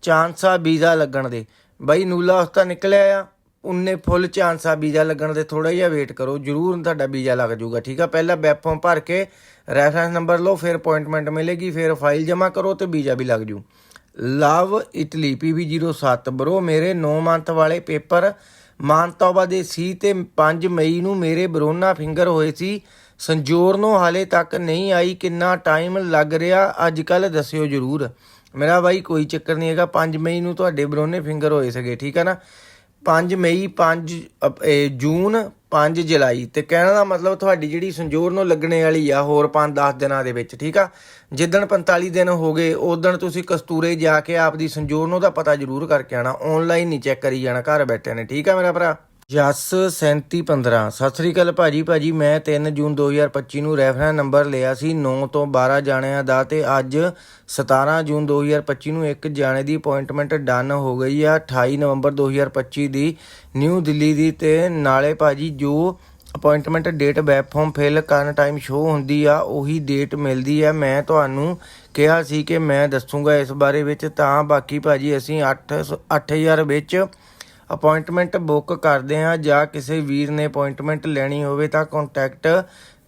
ਚਾਂਸ ਆ ਵੀਜ਼ਾ ਲੱਗਣ ਦੇ। ਬਾਈ ਨੂਲਾ ਉਸਤਾ ਨਿਕਲਿਆ ਆ। ਉਨੇ ਫੁੱਲ ਚਾਂਸ ਆ ਵੀਜ਼ਾ ਲੱਗਣ ਦੇ ਥੋੜਾ ਜਿਹਾ ਵੇਟ ਕਰੋ, ਜਰੂਰ ਤੁਹਾਡਾ ਵੀਜ਼ਾ ਲੱਗ ਜਾਊਗਾ, ਠੀਕ ਆ? ਪਹਿਲਾਂ ਵੈਬ ਫਾਰਮ ਭਰ ਕੇ ਰੈਫਰੈਂਸ ਨੰਬਰ ਲਓ, ਫਿਰ ਅਪਾਇੰਟਮੈਂਟ ਮਿਲੇਗੀ, ਫਿਰ ਫਾਈਲ ਜਮ੍ਹਾਂ ਕਰੋ ਤੇ ਵੀਜ਼ਾ ਵੀ ਲੱਗ ਜੂ। ਲਵ ਇਟਲੀ PV07 ਬਰੋ ਮੇਰੇ 9 ਮੰਥ ਵਾਲੇ ਪੇਪਰ ਮਾਨਤਾਵਾ ਦੇ ਸੀ ਤੇ 5 ਮਈ ਨੂੰ ਮੇਰੇ ਬਰੋਨਾ ਫਿੰਗਰ ਹੋਏ ਸੀ। ਸੰਜੋਰਨੋ ਹਾਲੇ ਤੱਕ ਨਹੀਂ ਆਈ, ਕਿੰਨਾ ਟਾਈਮ ਲੱਗ ਰਿਹਾ ਅੱਜ ਕੱਲ ਦੱਸਿਓ ਜਰੂਰ। ਮੇਰਾ ਬਾਈ, ਕੋਈ ਚੱਕਰ ਨਹੀਂ ਹੈਗਾ 5 ਮਈ ਨੂੰ ਤੁਹਾਡੇ ਬਰੋਨੇ ਫਿੰਗਰ ਹੋਏ ਸਗੇ, ਠੀਕ ਹੈ ਨਾ? 5 ਮਈ 5 ਅਪ- ਜੂਨ 5 ਜੁਲਾਈ। ਤੇ ਕਹਿਣ ਦਾ ਮਤਲਬ ਤੁਹਾਡੀ ਜਿਹੜੀ ਸੰਜੋਰ ਨੂੰ ਲੱਗਣੇ ਵਾਲੀ ਆ, ਹੋਰ 5-10 ਦਿਨਾਂ ਦੇ ਵਿੱਚ, ਠੀਕ ਆ? ਜਿੱਦਣ 45 ਦਿਨ ਹੋ ਗਏ ਉਦੋਂ ਤੁਸੀਂ ਕਸਤੂਰੇ ਜਾ ਕੇ ਆਪਦੀ ਸੰਜੋਰ ਨੂੰ ਦਾ ਪਤਾ ਜ਼ਰੂਰ ਕਰਕੇ ਆਣਾ ਆਨਲਾਈਨ ਨਹੀਂ ਚੈੱਕ ਕਰੀ ਜਾਣਾ, ਘਰ ਬੈਠੇ ਨੇ, ਠੀਕ ਆ ਮੇਰਾ ਭਰਾ? ਜਸ 3715 ਸਤਿ ਸ੍ਰੀ ਅਕਾਲ ਭਾਜੀ। ਭਾਜੀ, ਮੈਂ 3 ਜੂਨ 2025 ਨੂੰ ਰੈਫਰੈਂਸ ਨੰਬਰ ਲਿਆ ਸੀ 9 ਤੋਂ 12 ਜਾਣਿਆਂ ਦਾ ਤੇ ਅੱਜ 17 ਜੂਨ 2025 ਨੂੰ ਇੱਕ ਜਾਣੇ ਦੀ ਅਪਾਇੰਟਮੈਂਟ ਡਨ ਹੋ ਗਈ ਆ 28 ਨਵੰਬਰ 2025 ਦੀ ਨਿਊ ਦਿੱਲੀ ਦੀ ਤੇ ਨਾਲੇ ਭਾਜੀ ਜੋ appointment date web form fill ਕਰਨ ਟਾਈਮ ਸ਼ੋ ਹੁੰਦੀ ਆ, ਉਹੀ ਡੇਟ ਮਿਲਦੀ ਆ। ਮੈਂ ਤੁਹਾਨੂੰ ਕਿਹਾ ਸੀ ਕਿ ਮੈਂ ਦੱਸੂਗਾ ਇਸ ਬਾਰੇ ਵਿੱਚ। ਤਾਂ ਬਾਕੀ ਭਾਜੀ ਅਸੀਂ 8 8000 ਵਿੱਚ ਅਪਾਇੰਟਮੈਂਟ ਬੁੱਕ ਕਰਦੇ ਹਾਂ ਜਾਂ ਕਿਸੇ ਵੀਰ ਨੇ ਅਪਾਇੰਟਮੈਂਟ ਲੈਣੀ ਹੋਵੇ ਤਾਂ ਕੰਟੈਕਟ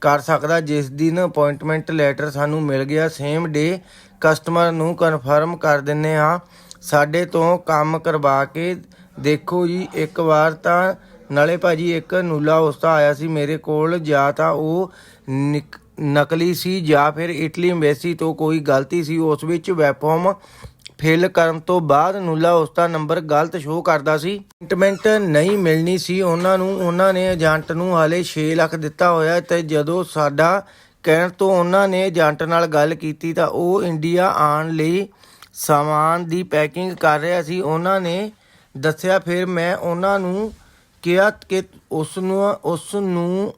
ਕਰ ਸਕਦਾ, ਜਿਸ ਦਿਨ ਅਪਾਇੰਟਮੈਂਟ ਲੈਟਰ ਸਾਨੂੰ ਮਿਲ ਗਿਆ ਸੇਮ ਡੇ ਕਸਟਮਰ ਨੂੰ ਕਨਫਰਮ ਕਰ ਦਿੰਨੇ ਹਾਂ। ਸਾਡੇ ਤੋਂ ਕੰਮ ਕਰਵਾ ਕੇ ਦੇਖੋ ਜੀ, ਇੱਕ ਵਾਰ ਤਾਂ ਨਾਲੇ ਭਾਜੀ ਇੱਕ ਨੂਲਾ ਉਸਤਾ ਆਇਆ ਸੀ ਮੇਰੇ ਕੋਲ, ਜਾਂ ਤਾਂ ਉਹ ਨਿਕ- ਨਕਲੀ ਸੀ ਜਾਂ ਫਿਰ ਇਟਲੀ ਐਮਬੈਸੀ ਤੋਂ ਕੋਈ ਗਲਤੀ ਸੀ, ਉਸ ਵਿੱਚ ਵੈਬ ਫਿਲ ਕਰਨ ਤੋਂ ਬਾਅਦ ਨੂਲਾ ਉਸ ਦਾ ਨੰਬਰ ਗਲਤ ਸ਼ੋਅ ਕਰਦਾ ਸੀ। ਅਪਾਇੰਟਮੈਂਟ ਨਹੀਂ ਮਿਲਣੀ ਸੀ। ਉਹਨਾਂ ਨੂੰ, ਉਹਨਾਂ ਨੇ ਏਜੰਟ ਨੂੰ ਹਾਲੇ 6 ਲੱਖ ਦਿੱਤਾ ਹੋਇਆ ਤੇ ਜਦੋਂ ਸਾਡਾ ਕਹਿਣ ਤੋਂ ਉਹਨਾਂ ਨੇ ਏਜੰਟ ਨਾਲ ਗੱਲ ਕੀਤੀ ਤਾਂ ਉਹ ਇੰਡੀਆ ਆਉਣ ਲਈ ਸਾਮਾਨ ਦੀ ਪੈਕਿੰਗ ਕਰ ਰਿਹਾ ਸੀ। ਉਹਨਾਂ ਨੇ ਦੱਸਿਆ, ਫਿਰ ਮੈਂ ਉਹਨਾਂ ਨੂੰ ਕਿਹਾ ਕਿ ਉਸ ਨੂੰ ਉਸ ਨੂੰ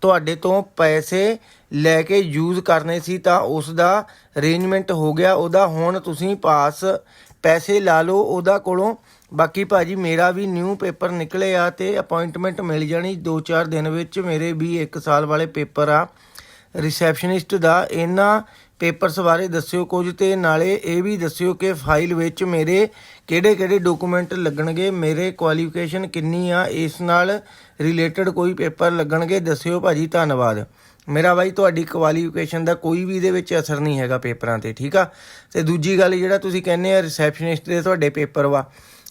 ਤੁਹਾਡੇ ਤੋਂ ਪੈਸੇ ਲੈ ਕੇ ਯੂਜ਼ ਕਰਨੇ ਸੀ ਤਾਂ ਉਸ ਦਾ ਅਰੇਂਜਮੈਂਟ ਹੋ ਗਿਆ। ਉਹਦਾ ਹੁਣ ਤੁਸੀਂ ਪਾਸ ਪੈਸੇ ਲਾ ਲਓ। ਉਹਦਾ ਕੋਲੋਂ ਬਾਕੀ ਭਾਜੀ ਮੇਰਾ ਵੀ ਨਿਊ ਪੇਪਰ ਨਿਕਲੇ ਆ ਤੇ ਅਪਾਇੰਟਮੈਂਟ ਮਿਲ ਜਾਣੀ। 2-4 ਦਿਨ ਵਿੱਚ ਮੇਰੇ ਵੀ 1 ਸਾਲ ਵਾਲੇ ਪੇਪਰ ਆ। ਰਿਸੈਪਸ਼ਨਿਸਟ ਦਾ। ਇਹਨਾਂ ਪੇਪਰਸ ਬਾਰੇ ਦੱਸਿਓ ਕੁਝ ਤੇ ਨਾਲੇ ਇਹ ਵੀ ਦੱਸਿਓ ਕਿ ਫਾਈਲ ਵਿੱਚ ਮੇਰੇ ਕਿਹੜੇ-ਕਿਹੜੇ ਡਾਕੂਮੈਂਟ ਲੱਗਣਗੇ, ਮੇਰੇ ਕੁਆਲੀਫਿਕੇਸ਼ਨ ਕਿੰਨੀ ਆ, ਇਸ ਨਾਲ ਰਿਲੇਟਡ ਕੋਈ ਪੇਪਰ ਲੱਗਣਗੇ। ਦੱਸਿਓ ਭਾਜੀ, ਧੰਨਵਾਦ। ਮੇਰਾ ਬਾਈ, ਤੁਹਾਡੀ ਕੁਆਲੀਫਿਕੇਸ਼ਨ ਦਾ ਕੋਈ ਵੀ ਇਹਦੇ ਵਿੱਚ ਅਸਰ ਨਹੀਂ ਹੈਗਾ ਪੇਪਰਾਂ ਤੇ, ਠੀਕ ਆ? ਤੇ ਦੂਜੀ ਗੱਲ ਜਿਹੜਾ ਤੁਸੀਂ ਕਹਿੰਦੇ ਆ ਰਿਸੈਪਸ਼ਨਿਸਟ ਦੇ ਤੁਹਾਡੇ ਪੇਪਰ ਵਾ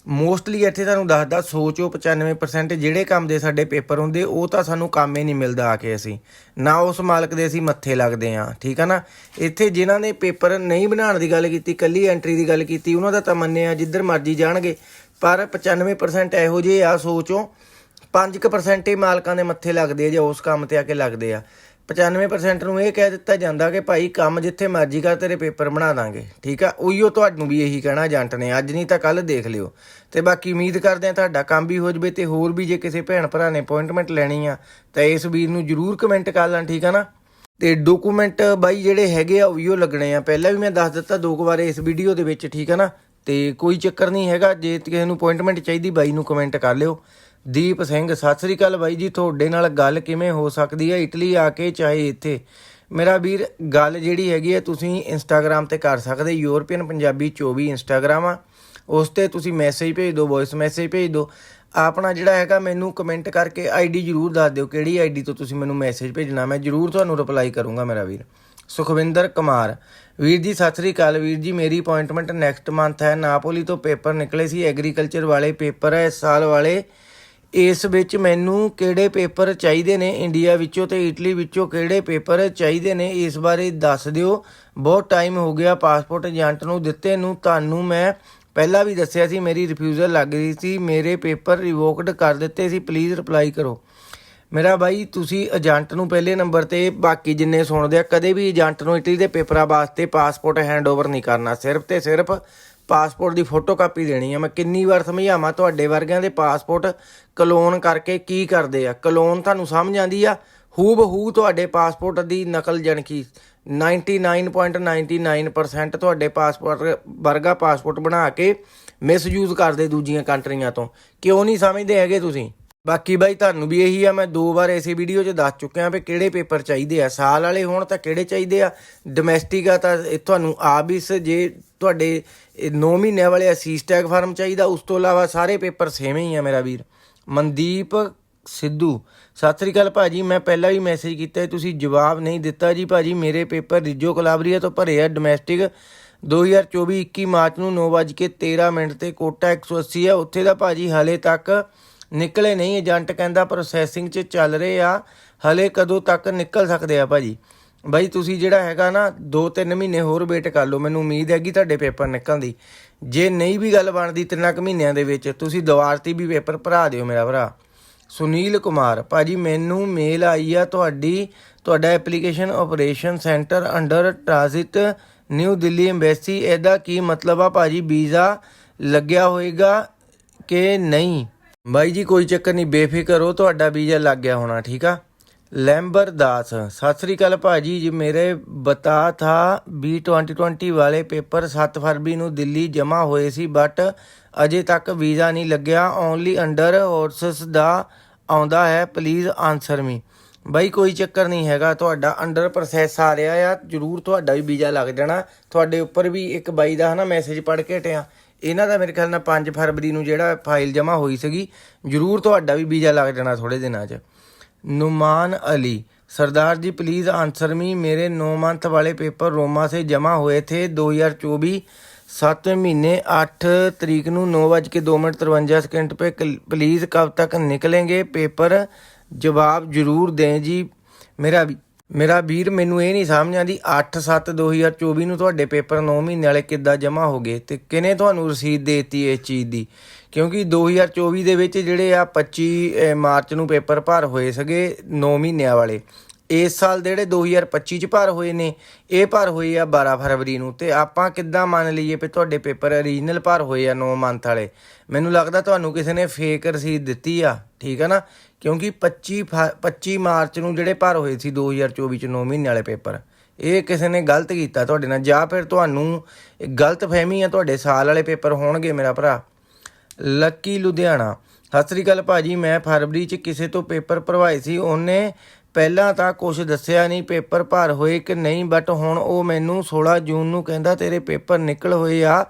ਮੋਸਟਲੀ ਇੱਥੇ ਤੁਹਾਨੂੰ ਦੱਸਦਾ ਸੋਚੋ 95% ਜਿਹੜੇ ਕੰਮ ਦੇ ਸਾਡੇ ਪੇਪਰ ਹੁੰਦੇ, ਉਹ ਤਾਂ ਸਾਨੂੰ ਕੰਮ ਹੀ ਨਹੀਂ ਮਿਲਦਾ ਆ ਕੇ ਅਸੀਂ। ਨਾ ਉਸ ਮਾਲਕ ਦੇ ਅਸੀਂ ਮੱਥੇ ਲੱਗਦੇ ਆ, ਠੀਕ ਆ ਨਾ? ਇੱਥੇ ਜਿਨ੍ਹਾਂ ਨੇ ਪੇਪਰ ਨਹੀਂ ਬਣਾਉਣ ਦੀ ਗੱਲ ਕੀਤੀ ਕੱਲੀ ਐਂਟਰੀ ਦੀ ਗੱਲ ਕੀਤੀ, ਉਹਨਾਂ ਦਾ ਤਾਂ ਮੰਨਿਆ ਜਿੱਧਰ ਮਰਜ਼ੀ ਜਾਣਗੇ। ਪਰ 95% ਇਹੋ ਜਿਹੇ ਆ, ਸੋਚੋ 5% ਹੀ ਮਾਲਕਾਂ ਦੇ ਮੱਥੇ ਲੱਗਦੇ ਆ ਜਾਂ ਉਸ ਕੰਮ ਤੇ ਆ ਕੇ ਲੱਗਦੇ ਆ। 95% ਨੂੰ ਇਹ ਕਹਿ ਦਿੱਤਾ ਜਾਂਦਾ ਕਿ ਭਾਈ ਕੰਮ ਜਿੱਥੇ ਮਰਜ਼ੀ ਕਰ, ਤੇਰੇ ਪੇਪਰ ਬਣਾ ਦਾਂਗੇ। ਠੀਕ ਆ? ਉਹੀਓ ਤੁਹਾਨੂੰ ਵੀ ਇਹੀ ਕਹਿਣਾ ਏਜੰਟ ਨੇ। ਅੱਜ ਨਹੀਂ ਤਾਂ ਕੱਲ ਦੇਖ ਲਿਓ। ਤੇ ਬਾਕੀ ਉਮੀਦ ਕਰਦੇ ਆ ਤੁਹਾਡਾ ਕੰਮ ਵੀ ਹੋ ਜਵੇ ਤੇ ਹੋਰ ਵੀ ਜੇ ਕਿਸੇ ਭੈਣ ਭਰਾ ਨੇ ਅਪਾਇੰਟਮੈਂਟ ਲੈਣੀ ਆ, ਤਾਂ ਇਸ ਵੀਰ ਨੂੰ ਜਰੂਰ ਕਮੈਂਟ ਕਰ ਲੈਣ ਠੀਕ ਆ ਨਾ? ਤੇ ਡਾਕੂਮੈਂਟ ਬਾਈ ਜਿਹੜੇ ਹੈਗੇ ਆ, ਉਹੀਓ ਲੱਗਣੇ ਆ। ਪਹਿਲਾਂ ਵੀ ਮੈਂ ਦੱਸ ਦਿੱਤਾ ਦੋ ਕੁ ਵਾਰ ਇਸ ਵੀਡੀਓ ਦੇ ਵਿੱਚ, ਠੀਕ ਆ ਨਾ? ਤੇ ਕੋਈ ਚੱਕਰ ਨਹੀਂ ਹੈਗਾ। ਜੇ ਕਿਸੇ ਨੂੰ ਅਪਾਇੰਟਮੈਂਟ ਚਾਹੀਦੀ, ਬਾਈ ਨੂੰ ਕਮੈਂਟ ਕਰ ਲਿਓ। ਦੀਪ ਸਿੰਘ, ਸਤਿ ਸ੍ਰੀ ਅਕਾਲ ਬਾਈ ਜੀ, ਤੁਹਾਡੇ ਨਾਲ ਗੱਲ ਕਿਵੇਂ ਹੋ ਸਕਦੀ ਹੈ? ਇਟਲੀ ਆ ਕੇ ਚਾਹੇ ਇੱਥੇ। ਮੇਰਾ ਵੀਰ, ਗੱਲ ਜਿਹੜੀ ਹੈਗੀ ਹੈ, ਤੁਸੀਂ ਇੰਸਟਾਗ੍ਰam ਤੇ ਕਰ ਸਕਦੇ ਯੂਰਪੀਅਨ ਪੰਜਾਬੀ 24 ਇੰਸਟਾਗ੍ਰam ਆ। ਉਸ ਤੇ ਤੁਸੀਂ ਮੈਸੇਜ ਭੇਜ ਦਿਓ ਵੌਇਸ ਮੈਸੇਜ ਭੇਜ ਦਿਓ। ਆਪਣਾ ਜਿਹੜਾ ਹੈਗਾ, ਮੈਨੂੰ ਕਮੈਂਟ ਕਰਕੇ ਆਈਡੀ ਜਰੂਰ ਦੱਸ ਦਿਓ, ਕਿਹੜੀ ਆਈਡੀ ਤੋਂ ਤੁਸੀਂ ਮੈਨੂੰ ਮੈਸੇਜ ਭੇਜਣਾ। ਮੈਂ ਜਰੂਰ ਤੁਹਾਨੂੰ ਰਿਪਲਾਈ ਕਰੂੰਗਾ, ਮੇਰਾ ਵੀਰ। ਸੁਖਵਿੰਦਰ ਕੁਮਾਰ, ਵੀਰ ਜੀ, ਸਤਿ ਸ੍ਰੀ ਅਕਾਲ। ਵੀਰ ਜੀ, ਮੇਰੀ ਅਪਾਇੰਟਮੈਂਟ ਨੈਕਸਟ ਮੰਥ ਹੈ। ਨਾਪੋਲੀ ਤੋਂ ਪੇਪਰ ਨਿਕਲੇ ਸੀ ਐਗਰੀਕਲਚਰ ਵਾਲੇ ਪੇਪਰ ਹੈ, ਇਸ ਸਾਲ ਵਾਲੇ ਇਸ ਵਿੱਚ ਮੈਨੂੰ ਕਿਹੜੇ ਪੇਪਰ ਚਾਹੀਦੇ ਨੇ ਇੰਡੀਆ ਵਿੱਚੋਂ ਤੇ ਇਟਲੀ ਵਿੱਚੋਂ ਕਿਹੜੇ ਪੇਪਰ ਚਾਹੀਦੇ ਨੇ, ਇਸ ਬਾਰੇ ਦੱਸ ਦਿਓ। ਬਹੁਤ ਟਾਈਮ ਹੋ ਗਿਆ ਪਾਸਪੋਰਟ ਏਜੰਟ ਨੂੰ ਦਿੱਤੇ ਨੂੰ, ਤੁਹਾਨੂੰ ਮੈਂ ਪਹਿਲਾਂ ਵੀ ਦੱਸਿਆ ਸੀ, ਮੇਰੀ ਰਿਫਿਊਜ਼ਲ ਲੱਗ ਰਹੀ ਸੀ, ਮੇਰੇ ਪੇਪਰ ਰਿਵੋਕਡ ਕਰ ਦਿੱਤੇ ਸੀ ਪਲੀਜ਼ ਰਿਪਲਾਈ ਕਰੋ। ਮੇਰਾ ਬਾਈ, ਤੁਸੀਂ ਏਜੰਟ ਨੂੰ ਪਹਿਲੇ ਨੰਬਰ ਤੇ, ਬਾਕੀ ਜਿੰਨੇ ਸੁਣਦੇ ਆ, ਕਦੇ ਵੀ ਏਜੰਟ ਨੂੰ ਇਟਲੀ ਦੇ ਪੇਪਰਾਂ ਵਾਸਤੇ ਪਾਸਪੋਰਟ ਹੈਂਡਓਵਰ ਨਹੀਂ ਕਰਨਾ, ਸਿਰਫ ਤੇ ਸਿਰਫ ਪਾਸਪੋਰਟ ਦੀ ਫੋਟੋ ਕਾਪੀ ਦੇਣੀ ਆ। ਮੈਂ ਕਿੰਨੀ ਵਾਰ ਸਮਝਾਵਾਂ ਤੁਹਾਡੇ ਵਰਗਿਆਂ ਦੇ ਪਾਸਪੋਰਟ ਕਲੋਨ ਕਰਕੇ ਕੀ ਕਰਦੇ ਆ? ਕਲੋਨ ਤੁਹਾਨੂੰ ਸਮਝ ਆਂਦੀ ਆ? ਹੂ ਬਹੂ ਤੁਹਾਡੇ ਪਾਸਪੋਰਟ ਦੀ ਨਕਲ ਜਣਕੀ 99.99% ਤੁਹਾਡੇ ਪਾਸਪੋਰਟ ਵਰਗਾ ਪਾਸਪੋਰਟ ਬਣਾ ਕੇ ਮਿਸਯੂਜ਼ ਕਰਦੇ ਦੂਜੀਆਂ ਕੰਟਰੀਆਂ ਤੋਂ। ਕਿਉਂ ਨਹੀਂ ਸਮਝਦੇ ਹੈਗੇ ਤੁਸੀਂ? ਬਾਕੀ ਬਾਈ ਤੁਹਾਨੂੰ ਵੀ ਇਹੀ ਆ, ਮੈਂ ਦੋ ਵਾਰ ਇਸੇ ਵੀਡੀਓ 'ਚ ਦੱਸ ਚੁੱਕਿਆ ਵੀ ਕਿਹੜੇ ਪੇਪਰ ਚਾਹੀਦੇ ਆ। ਸਾਲ ਵਾਲੇ ਹੋਣ ਤਾਂ ਕਿਹੜੇ ਚਾਹੀਦੇ ਆ? ਡੋਮੈਸਟਿਕ ਆ ਤਾਂ ਇਹ ਤੁਹਾਨੂੰ ਆਬਿਸ ਜੇ ਤੁਹਾਡੇ 9 ਮਹੀਨਿਆਂ ਵਾਲੇ ਅਸੀਸਟੈਗ ਫਾਰਮ ਚਾਹੀਦਾ, ਉਸ ਤੋਂ ਇਲਾਵਾ ਸਾਰੇ ਪੇਪਰ ਸੇਮ ਹੀ ਆ ਮੇਰਾ ਵੀਰ। ਮਨਦੀਪ ਸਿੱਧੂ, ਸਤਿ ਸ੍ਰੀ ਅਕਾਲ ਭਾਜੀ, ਮੈਂ ਪਹਿਲਾਂ ਵੀ ਮੈਸੇਜ ਕੀਤਾ ਤੁਸੀਂ ਜਵਾਬ ਨਹੀਂ ਦਿੱਤਾ ਜੀ ਭਾਜੀ, ਮੇਰੇ ਪੇਪਰ ਰਿਜੋ ਕਲਾਬਰੀਆ ਤੋਂ ਭਰੇ ਆ ਡੋਮੈਸਟਿਕ 2024 21 ਮਾਰਚ ਨੂੰ 9:13 ਮਿੰਟ ਤੇ ਕੋਟਾ 180 ਆ, ਉੱਥੇ ਦਾ ਭਾਜੀ ਹਲੇ ਤੱਕ ਨਿਕਲੇ ਨਹੀਂ, ਏਜੰਟ ਕਹਿੰਦਾ ਪ੍ਰੋਸੈਸਿੰਗ 'ਚ ਚੱਲ ਰਹੇ ਆ, ਹਲੇ ਕਦੋਂ ਤੱਕ ਨਿਕਲ ਸਕਦੇ ਆ ਭਾਜੀ? ਬਾਈ, ਤੁਸੀਂ ਜਿਹੜਾ ਹੈਗਾ ਨਾ 2-3 ਮਹੀਨੇ ਹੋਰ ਵੇਟ ਕਰ ਲਓ, ਮੈਨੂੰ ਉਮੀਦ ਹੈਗੀ ਤੁਹਾਡੇ ਪੇਪਰ ਨਿਕਲਣ ਦੀ। ਜੇ ਨਹੀਂ ਵੀ ਗੱਲ ਬਣਦੀ ਤਿੰਨਾਂ ਕੁ ਮਹੀਨਿਆਂ ਦੇ ਵਿੱਚ, ਤੁਸੀਂ ਦੁਬਾਰਤੀ ਵੀ ਪੇਪਰ ਭਰਾ ਦਿਓ ਮੇਰਾ ਭਰਾ। ਸੁਨੀਲ ਕੁਮਾਰ, ਭਾਜੀ, ਮੈਨੂੰ ਮੇਲ ਆਈ ਆ ਤੁਹਾਡੀ, ਤੁਹਾਡਾ application operation centre under transit new Delhi embassy ਇਹਦਾ ਕੀ ਮਤਲਬ ਆ ਭਾਜੀ? ਵੀਜ਼ਾ ਲੱਗਿਆ ਹੋਏਗਾ ਕਿ ਨਹੀਂ? ਬਾਈ ਜੀ, ਕੋਈ ਚੱਕਰ ਨਹੀਂ, ਬੇਫਿਕਰ ਹੋ ਤੁਹਾਡਾ ਵੀਜ਼ਾ ਲੱਗ ਗਿਆ ਹੋਣਾ, ਠੀਕ ਆ? ਲੈਂਬਰ ਦਾਸ, ਸਤਿ ਸ੍ਰੀ ਅਕਾਲ ਭਾਜੀ ਜੀ, ਮੇਰੇ ਬਤਾ ਥਾ ਬੀ 2020 ਵਾਲੇ ਪੇਪਰ 7 ਫਰਵਰੀ ਨੂੰ ਦਿੱਲੀ ਜਮ੍ਹਾਂ ਹੋਏ ਸੀ ਬਟ ਅਜੇ ਤੱਕ ਵੀਜ਼ਾ ਨਹੀਂ ਲੱਗਿਆ ਓਨਲੀ ਅੰਡਰ ਹੋਰਸਸ ਦਾ ਆਉਂਦਾ ਹੈ ਪਲੀਜ਼ ਆਨਸਰ ਮੀ ਬਾਈ, ਕੋਈ ਚੱਕਰ ਨਹੀਂ ਹੈਗਾ, ਤੁਹਾਡਾ ਅੰਡਰ ਪ੍ਰੋਸੈਸ ਆ ਰਿਹਾ ਆ, ਜਰੂਰ ਤੁਹਾਡਾ ਵੀ ਵੀਜ਼ਾ ਲੱਗ ਜਾਣਾ। ਤੁਹਾਡੇ ਉੱਪਰ ਵੀ ਇੱਕ ਬਾਈ ਦਾ ਹਨਾ ਮੈਸੇਜ ਪੜ੍ਹ ਕੇ ਹਟਿਆ। ਇਹਨਾਂ ਦਾ ਮੇਰੇ ਖਿਆਲ ਨਾਲ 5 ਫਰਵਰੀ ਨੂੰ ਜਿਹੜਾ ਫਾਈਲ ਜਮ੍ਹਾਂ ਹੋਈ ਸੀਗੀ ਜਰੂਰ ਤੁਹਾਡਾ ਵੀ ਵੀਜ਼ਾ ਲੱਗ ਜਾਣਾ ਥੋੜੇ ਦਿਨਾਂ 'ਚ Numan Ali Sardar ji please answer me मेरे नौ मंथ वाले पेपर रोमा से जमा हुए थे 2024 सातवें महीने आठ तरीक ਨੂੰ 9 ਵੱਜ ਕੇ 2 ਮਿੰਟ 53 ਸਕਿੰਟ पे प्लीज़ कब तक निकलेंगे पेपर जवाब जरूर दें जी ਮੇਰਾ ਵੀ ਮੇਰਾ ਵੀਰ ਮੈਨੂੰ ਇਹ ਨਹੀਂ ਸਮਝ ਆਉਂਦੀ 8 7 2024 ਨੂੰ ਤੁਹਾਡੇ ਪੇਪਰ 9 ਮਹੀਨੇ ਵਾਲੇ ਕਿੱਦਾਂ ਜਮ੍ਹਾਂ ਹੋ ਗਏ ਤੇ ਕਿਨੇ ਤੁਹਾਨੂੰ ਰਸੀਦ ਦੇਤੀ ਇਸ ਚੀਜ਼ ਦੀ? ਕਿਉਂਕਿ 2024 ਦੇ ਵਿੱਚ ਜਿਹੜੇ ਆ 25 ਮਾਰਚ ਨੂੰ ਪੇਪਰ ਭਰ ਹੋਏ ਸਗੇ 9 ਮਹੀਨਿਆਂ ਵਾਲੇ। ਇਸ ਸਾਲ ਦੇ ਜਿਹੜੇ 2025 ਚ ਭਰ ਹੋਏ ਨੇ, ਇਹ ਭਰ ਹੋਏ ਆ 12 ਫਰਵਰੀ ਨੂੰ ਤੇ ਆਪਾਂ ਕਿੱਦਾਂ ਮੰਨ ਲਈਏ ਵੀ ਤੁਹਾਡੇ ਪੇਪਰ ਓਰੀਜਨਲ ਭਰ ਹੋਏ ਆ 9 ਮੰਥ ਵਾਲੇ। ਮੈਨੂੰ ਲੱਗਦਾ ਤੁਹਾਨੂੰ ਕਿਸੇ ਨੇ ਫੇਕ ਰਸੀਦ ਦਿੱਤੀ ਆ, ਠੀਕ ਹੈ ਨਾ? ਕਿਉਂਕਿ 25 ਫ- 25 ਮਾਰਚ ਨੂੰ ਜਿਹੜੇ ਭਰ ਹੋਏ ਸੀ 2024 ਚ 9 ਮਹੀਨੇ ਵਾਲੇ ਪੇਪਰ, ਇਹ ਕਿਸੇ ਨੇ ਗਲਤ ਕੀਤਾ ਤੁਹਾਡੇ ਨਾਲ। ਜਾਂ ਫਿਰ ਤੁਹਾਨੂੰ ਗਲਤ ਫਹਿਮੀ ਆ ਤੁਹਾਡੇ ਸਾਲ ਵਾਲੇ ਪੇਪਰ ਹੋਣਗੇ ਮੇਰਾ ਭਰਾ। ਲੱਕੀ ਲੁਧਿਆਣਾ। ਸਤਿ ਸ੍ਰੀ ਅਕਾਲ ਭਾਜੀ, ਮੈਂ ਫਰਵਰੀ ਚ ਕਿਸੇ ਤੋਂ ਪੇਪਰ ਭਰਵਾਏ ਸੀ, ਉਹਨੇ ਪਹਿਲਾਂ ਤਾਂ ਕੁਝ ਦੱਸਿਆ ਨਹੀਂ, ਪੇਪਰ ਭਰ ਹੋਏ ਕਿ ਨਹੀਂ ਬਟ ਹੁਣ ਉਹ ਮੈਨੂੰ 16 ਜੂਨ ਨੂੰ ਕਹਿੰਦਾ, ਤੇਰੇ ਪੇਪਰ ਨਿਕਲ ਹੋਏ ਆ,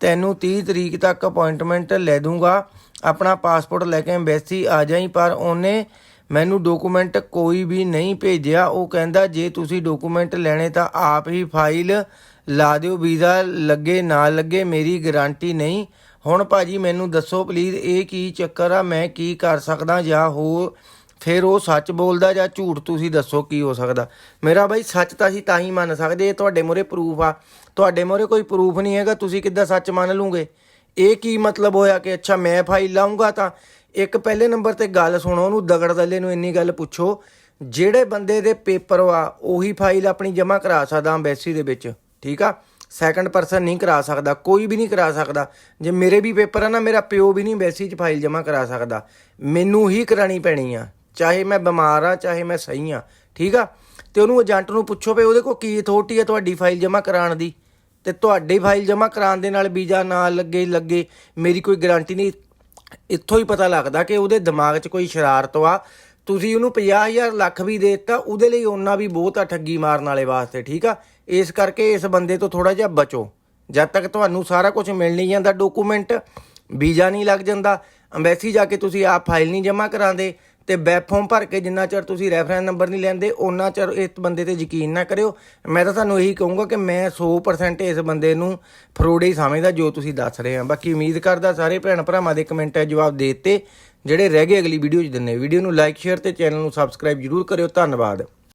ਤੈਨੂੰ 30 ਤਰੀਕ ਤੱਕ ਅਪਾਇੰਟਮੈਂਟ ਲੈ ਦੂੰਗਾ। ਆਪਣਾ ਪਾਸਪੋਰਟ ਲੈ ਕੇ ਐਮਬੈਸੀ ਆ ਜਾਈ। ਪਰ ਉਹਨੇ ਮੈਨੂੰ ਡਾਕੂਮੈਂਟ ਕੋਈ ਵੀ ਨਹੀਂ ਭੇਜਿਆ। ਉਹ ਕਹਿੰਦਾ, ਜੇ ਤੁਸੀਂ ਡਾਕੂਮੈਂਟ ਲੈਣੇ ਤਾਂ ਆਪ ਹੀ ਫਾਈਲ ਲਾ ਦਿਓ, ਵੀਜ਼ਾ ਲੱਗੇ, ਨਾ ਲੱਗੇ, ਮੇਰੀ ਗਾਰੰਟੀ ਨਹੀਂ। ਹੁਣ ਭਾਜੀ ਮੈਨੂੰ ਦੱਸੋ ਪਲੀਜ਼ ਇਹ ਕੀ ਚੱਕਰ ਆ? ਮੈਂ ਕੀ ਕਰ ਸਕਦਾ ਜਾਂ ਹੋਰ ਫਿਰ ਉਹ ਸੱਚ ਬੋਲਦਾ ਜਾਂ ਝੂਠ ਤੁਸੀਂ ਦੱਸੋ ਕੀ ਹੋ ਸਕਦਾ? ਮੇਰਾ ਬਾਈ ਸੱਚ ਤਾਂ ਅਸੀਂ ਤਾਂ ਹੀ ਮੰਨ ਸਕਦੇ, ਇਹ ਤੁਹਾਡੇ ਮੂਹਰੇ ਪ੍ਰੂਫ ਆ। ਤੁਹਾਡੇ ਮੂਹਰੇ ਕੋਈ ਪ੍ਰੂਫ ਨਹੀਂ ਹੈਗਾ, ਤੁਸੀਂ ਕਿੱਦਾਂ ਸੱਚ ਮੰਨ ਲੂਗੇ? ਇਹ ਕੀ ਮਤਲਬ ਹੋਇਆ ਕਿ ਅੱਛਾ ਮੈਂ ਫਾਈਲ ਲਾਉਂਗਾ ਤਾਂ ਇੱਕ ਪਹਿਲੇ ਨੰਬਰ ਤੇ ਗੱਲ ਸੁਣੋ, ਉਹਨੂੰ ਦਗੜ ਦੱਲੇ ਨੂੰ ਇੰਨੀ ਗੱਲ ਪੁੱਛੋ, ਜਿਹੜੇ ਬੰਦੇ ਦੇ ਪੇਪਰ ਵਾ ਉਹੀ ਫਾਈਲ ਆਪਣੀ ਜਮ੍ਹਾਂ ਕਰਾ ਸਕਦਾ ਐਮਬੈਸੀ ਦੇ ਵਿੱਚ, ਠੀਕ ਆ? ਸੈਕੰਡ ਪਰਸਨ ਨਹੀਂ ਕਰਾ ਸਕਦਾ, ਕੋਈ ਵੀ ਨਹੀਂ ਕਰਾ ਸਕਦਾ। ਜੇ ਮੇਰੇ ਵੀ ਪੇਪਰ ਆ ਨਾ, ਮੇਰਾ ਪਿਓ ਵੀ ਨਹੀਂ ਐਮਬੈਸੀ 'ਚ ਫਾਈਲ ਜਮ੍ਹਾਂ ਕਰਾ ਸਕਦਾ। ਮੈਨੂੰ ਹੀ ਕਰਾਣੀ ਪੈਣੀ ਆ। ਚਾਹੇ ਮੈਂ ਬਿਮਾਰ ਆ ਚਾਹੇ ਮੈਂ ਸਹੀ ਆ ਠੀਕ ਆ? ਤੇ ਉਹਨੂੰ ਏਜੰਟ ਨੂੰ ਪੁੱਛੋ ਵੀ ਉਹਦੇ ਕੋਲ ਕੀ ਅਥਾਰਟੀ ਆ ਤੁਹਾਡੀ ਫਾਈਲ ਜਮ੍ਹਾਂ ਕਰਾਉਣ ਦੀ? ਤੇ ਤੁਹਾਡੀ ਫਾਈਲ ਜਮ੍ਹਾਂ ਕਰਾਉਣ ਦੇ ਨਾਲ ਵੀਜ਼ਾ ਨਾ ਲੱਗੇ ਲੱਗੇ, ਮੇਰੀ ਕੋਈ ਗਾਰੰਟੀ ਨਹੀਂ। ਇੱਥੋਂ ਹੀ ਪਤਾ ਲੱਗਦਾ ਕਿ ਉਹਦੇ ਦਿਮਾਗ 'ਚ ਕੋਈ ਸ਼ਰਾਰਤ ਆ ਤੁਸੀਂ ਉਹਨੂੰ 50000 ਲੱਖ ਵੀ ਦੇ ਦਿੱਤਾ, ਉਹਦੇ ਲਈ ਉਹਨਾਂ ਵੀ ਬਹੁਤ ਆ ਠੱਗੀ ਮਾਰਨ ਵਾਲੇ ਵਾਸਤੇ, ਠੀਕ ਆ? ਇਸ ਕਰਕੇ ਇਸ ਬੰਦੇ ਤੋਂ ਥੋੜਾ ਜਿਹਾ ਬਚੋ। ਜਦ ਤੱਕ ਤੁਹਾਨੂੰ ਸਾਰਾ ਕੁਝ ਮਿਲ ਨਹੀਂ ਜਾਂਦਾ ਡਾਕੂਮੈਂਟ ਵੀਜ਼ਾ ਨਹੀਂ ਲੱਗ ਜਾਂਦਾ ਅੰਬੈਸੀ ਜਾ ਕੇ ਤੁਸੀਂ ਆਪ ਫਾਈਲ ਨਹੀਂ ਜਮ੍ਹਾਂ ਕਰਾਉਂਦੇ ਤੇ ਵੈਬ ਫਾਰਮ ਭਰ ਕੇ ਜਿੰਨਾ ਚਿਰ ਤੁਸੀਂ ਰੈਫਰੈਂਸ ਨੰਬਰ ਨਹੀਂ ਲੈਂਦੇ ਉਹਨਾਂ ਚਿਰ ਇਸ ਬੰਦੇ ਤੇ ਯਕੀਨ ਨਾ ਕਰਿਓ। ਮੈਂ ਤਾਂ ਤੁਹਾਨੂੰ ਇਹੀ ਕਹੂੰਗਾ ਕਿ ਮੈਂ 100% ਇਸ ਬੰਦੇ ਨੂੰ ਫਰੋਡ ਹੀ ਸਮਝਦਾ ਜੋ ਤੁਸੀਂ ਦੱਸ ਰਹੇ ਆ। ਬਾਕੀ ਉਮੀਦ ਕਰਦਾ ਸਾਰੇ ਭੈਣ ਭਰਾਵਾਂ ਦੇ ਕਮੈਂਟ ਹੈ ਜਵਾਬ ਦੇ ਦਿੱਤੇ, ਜਿਹੜੇ ਰਹਿ ਗਏ ਅਗਲੀ ਵੀਡੀਓ 'ਚ ਦਿੰਨੇ ਵੀਡੀਓ ਨੂੰ ਲਾਈਕ ਸ਼ੇਅਰ ਤੇ ਚੈਨਲ ਨੂੰ ਸਬਸਕ੍ਰਾਈਬ ਜਰੂਰ ਕਰਿਓ। ਧੰਨਵਾਦ।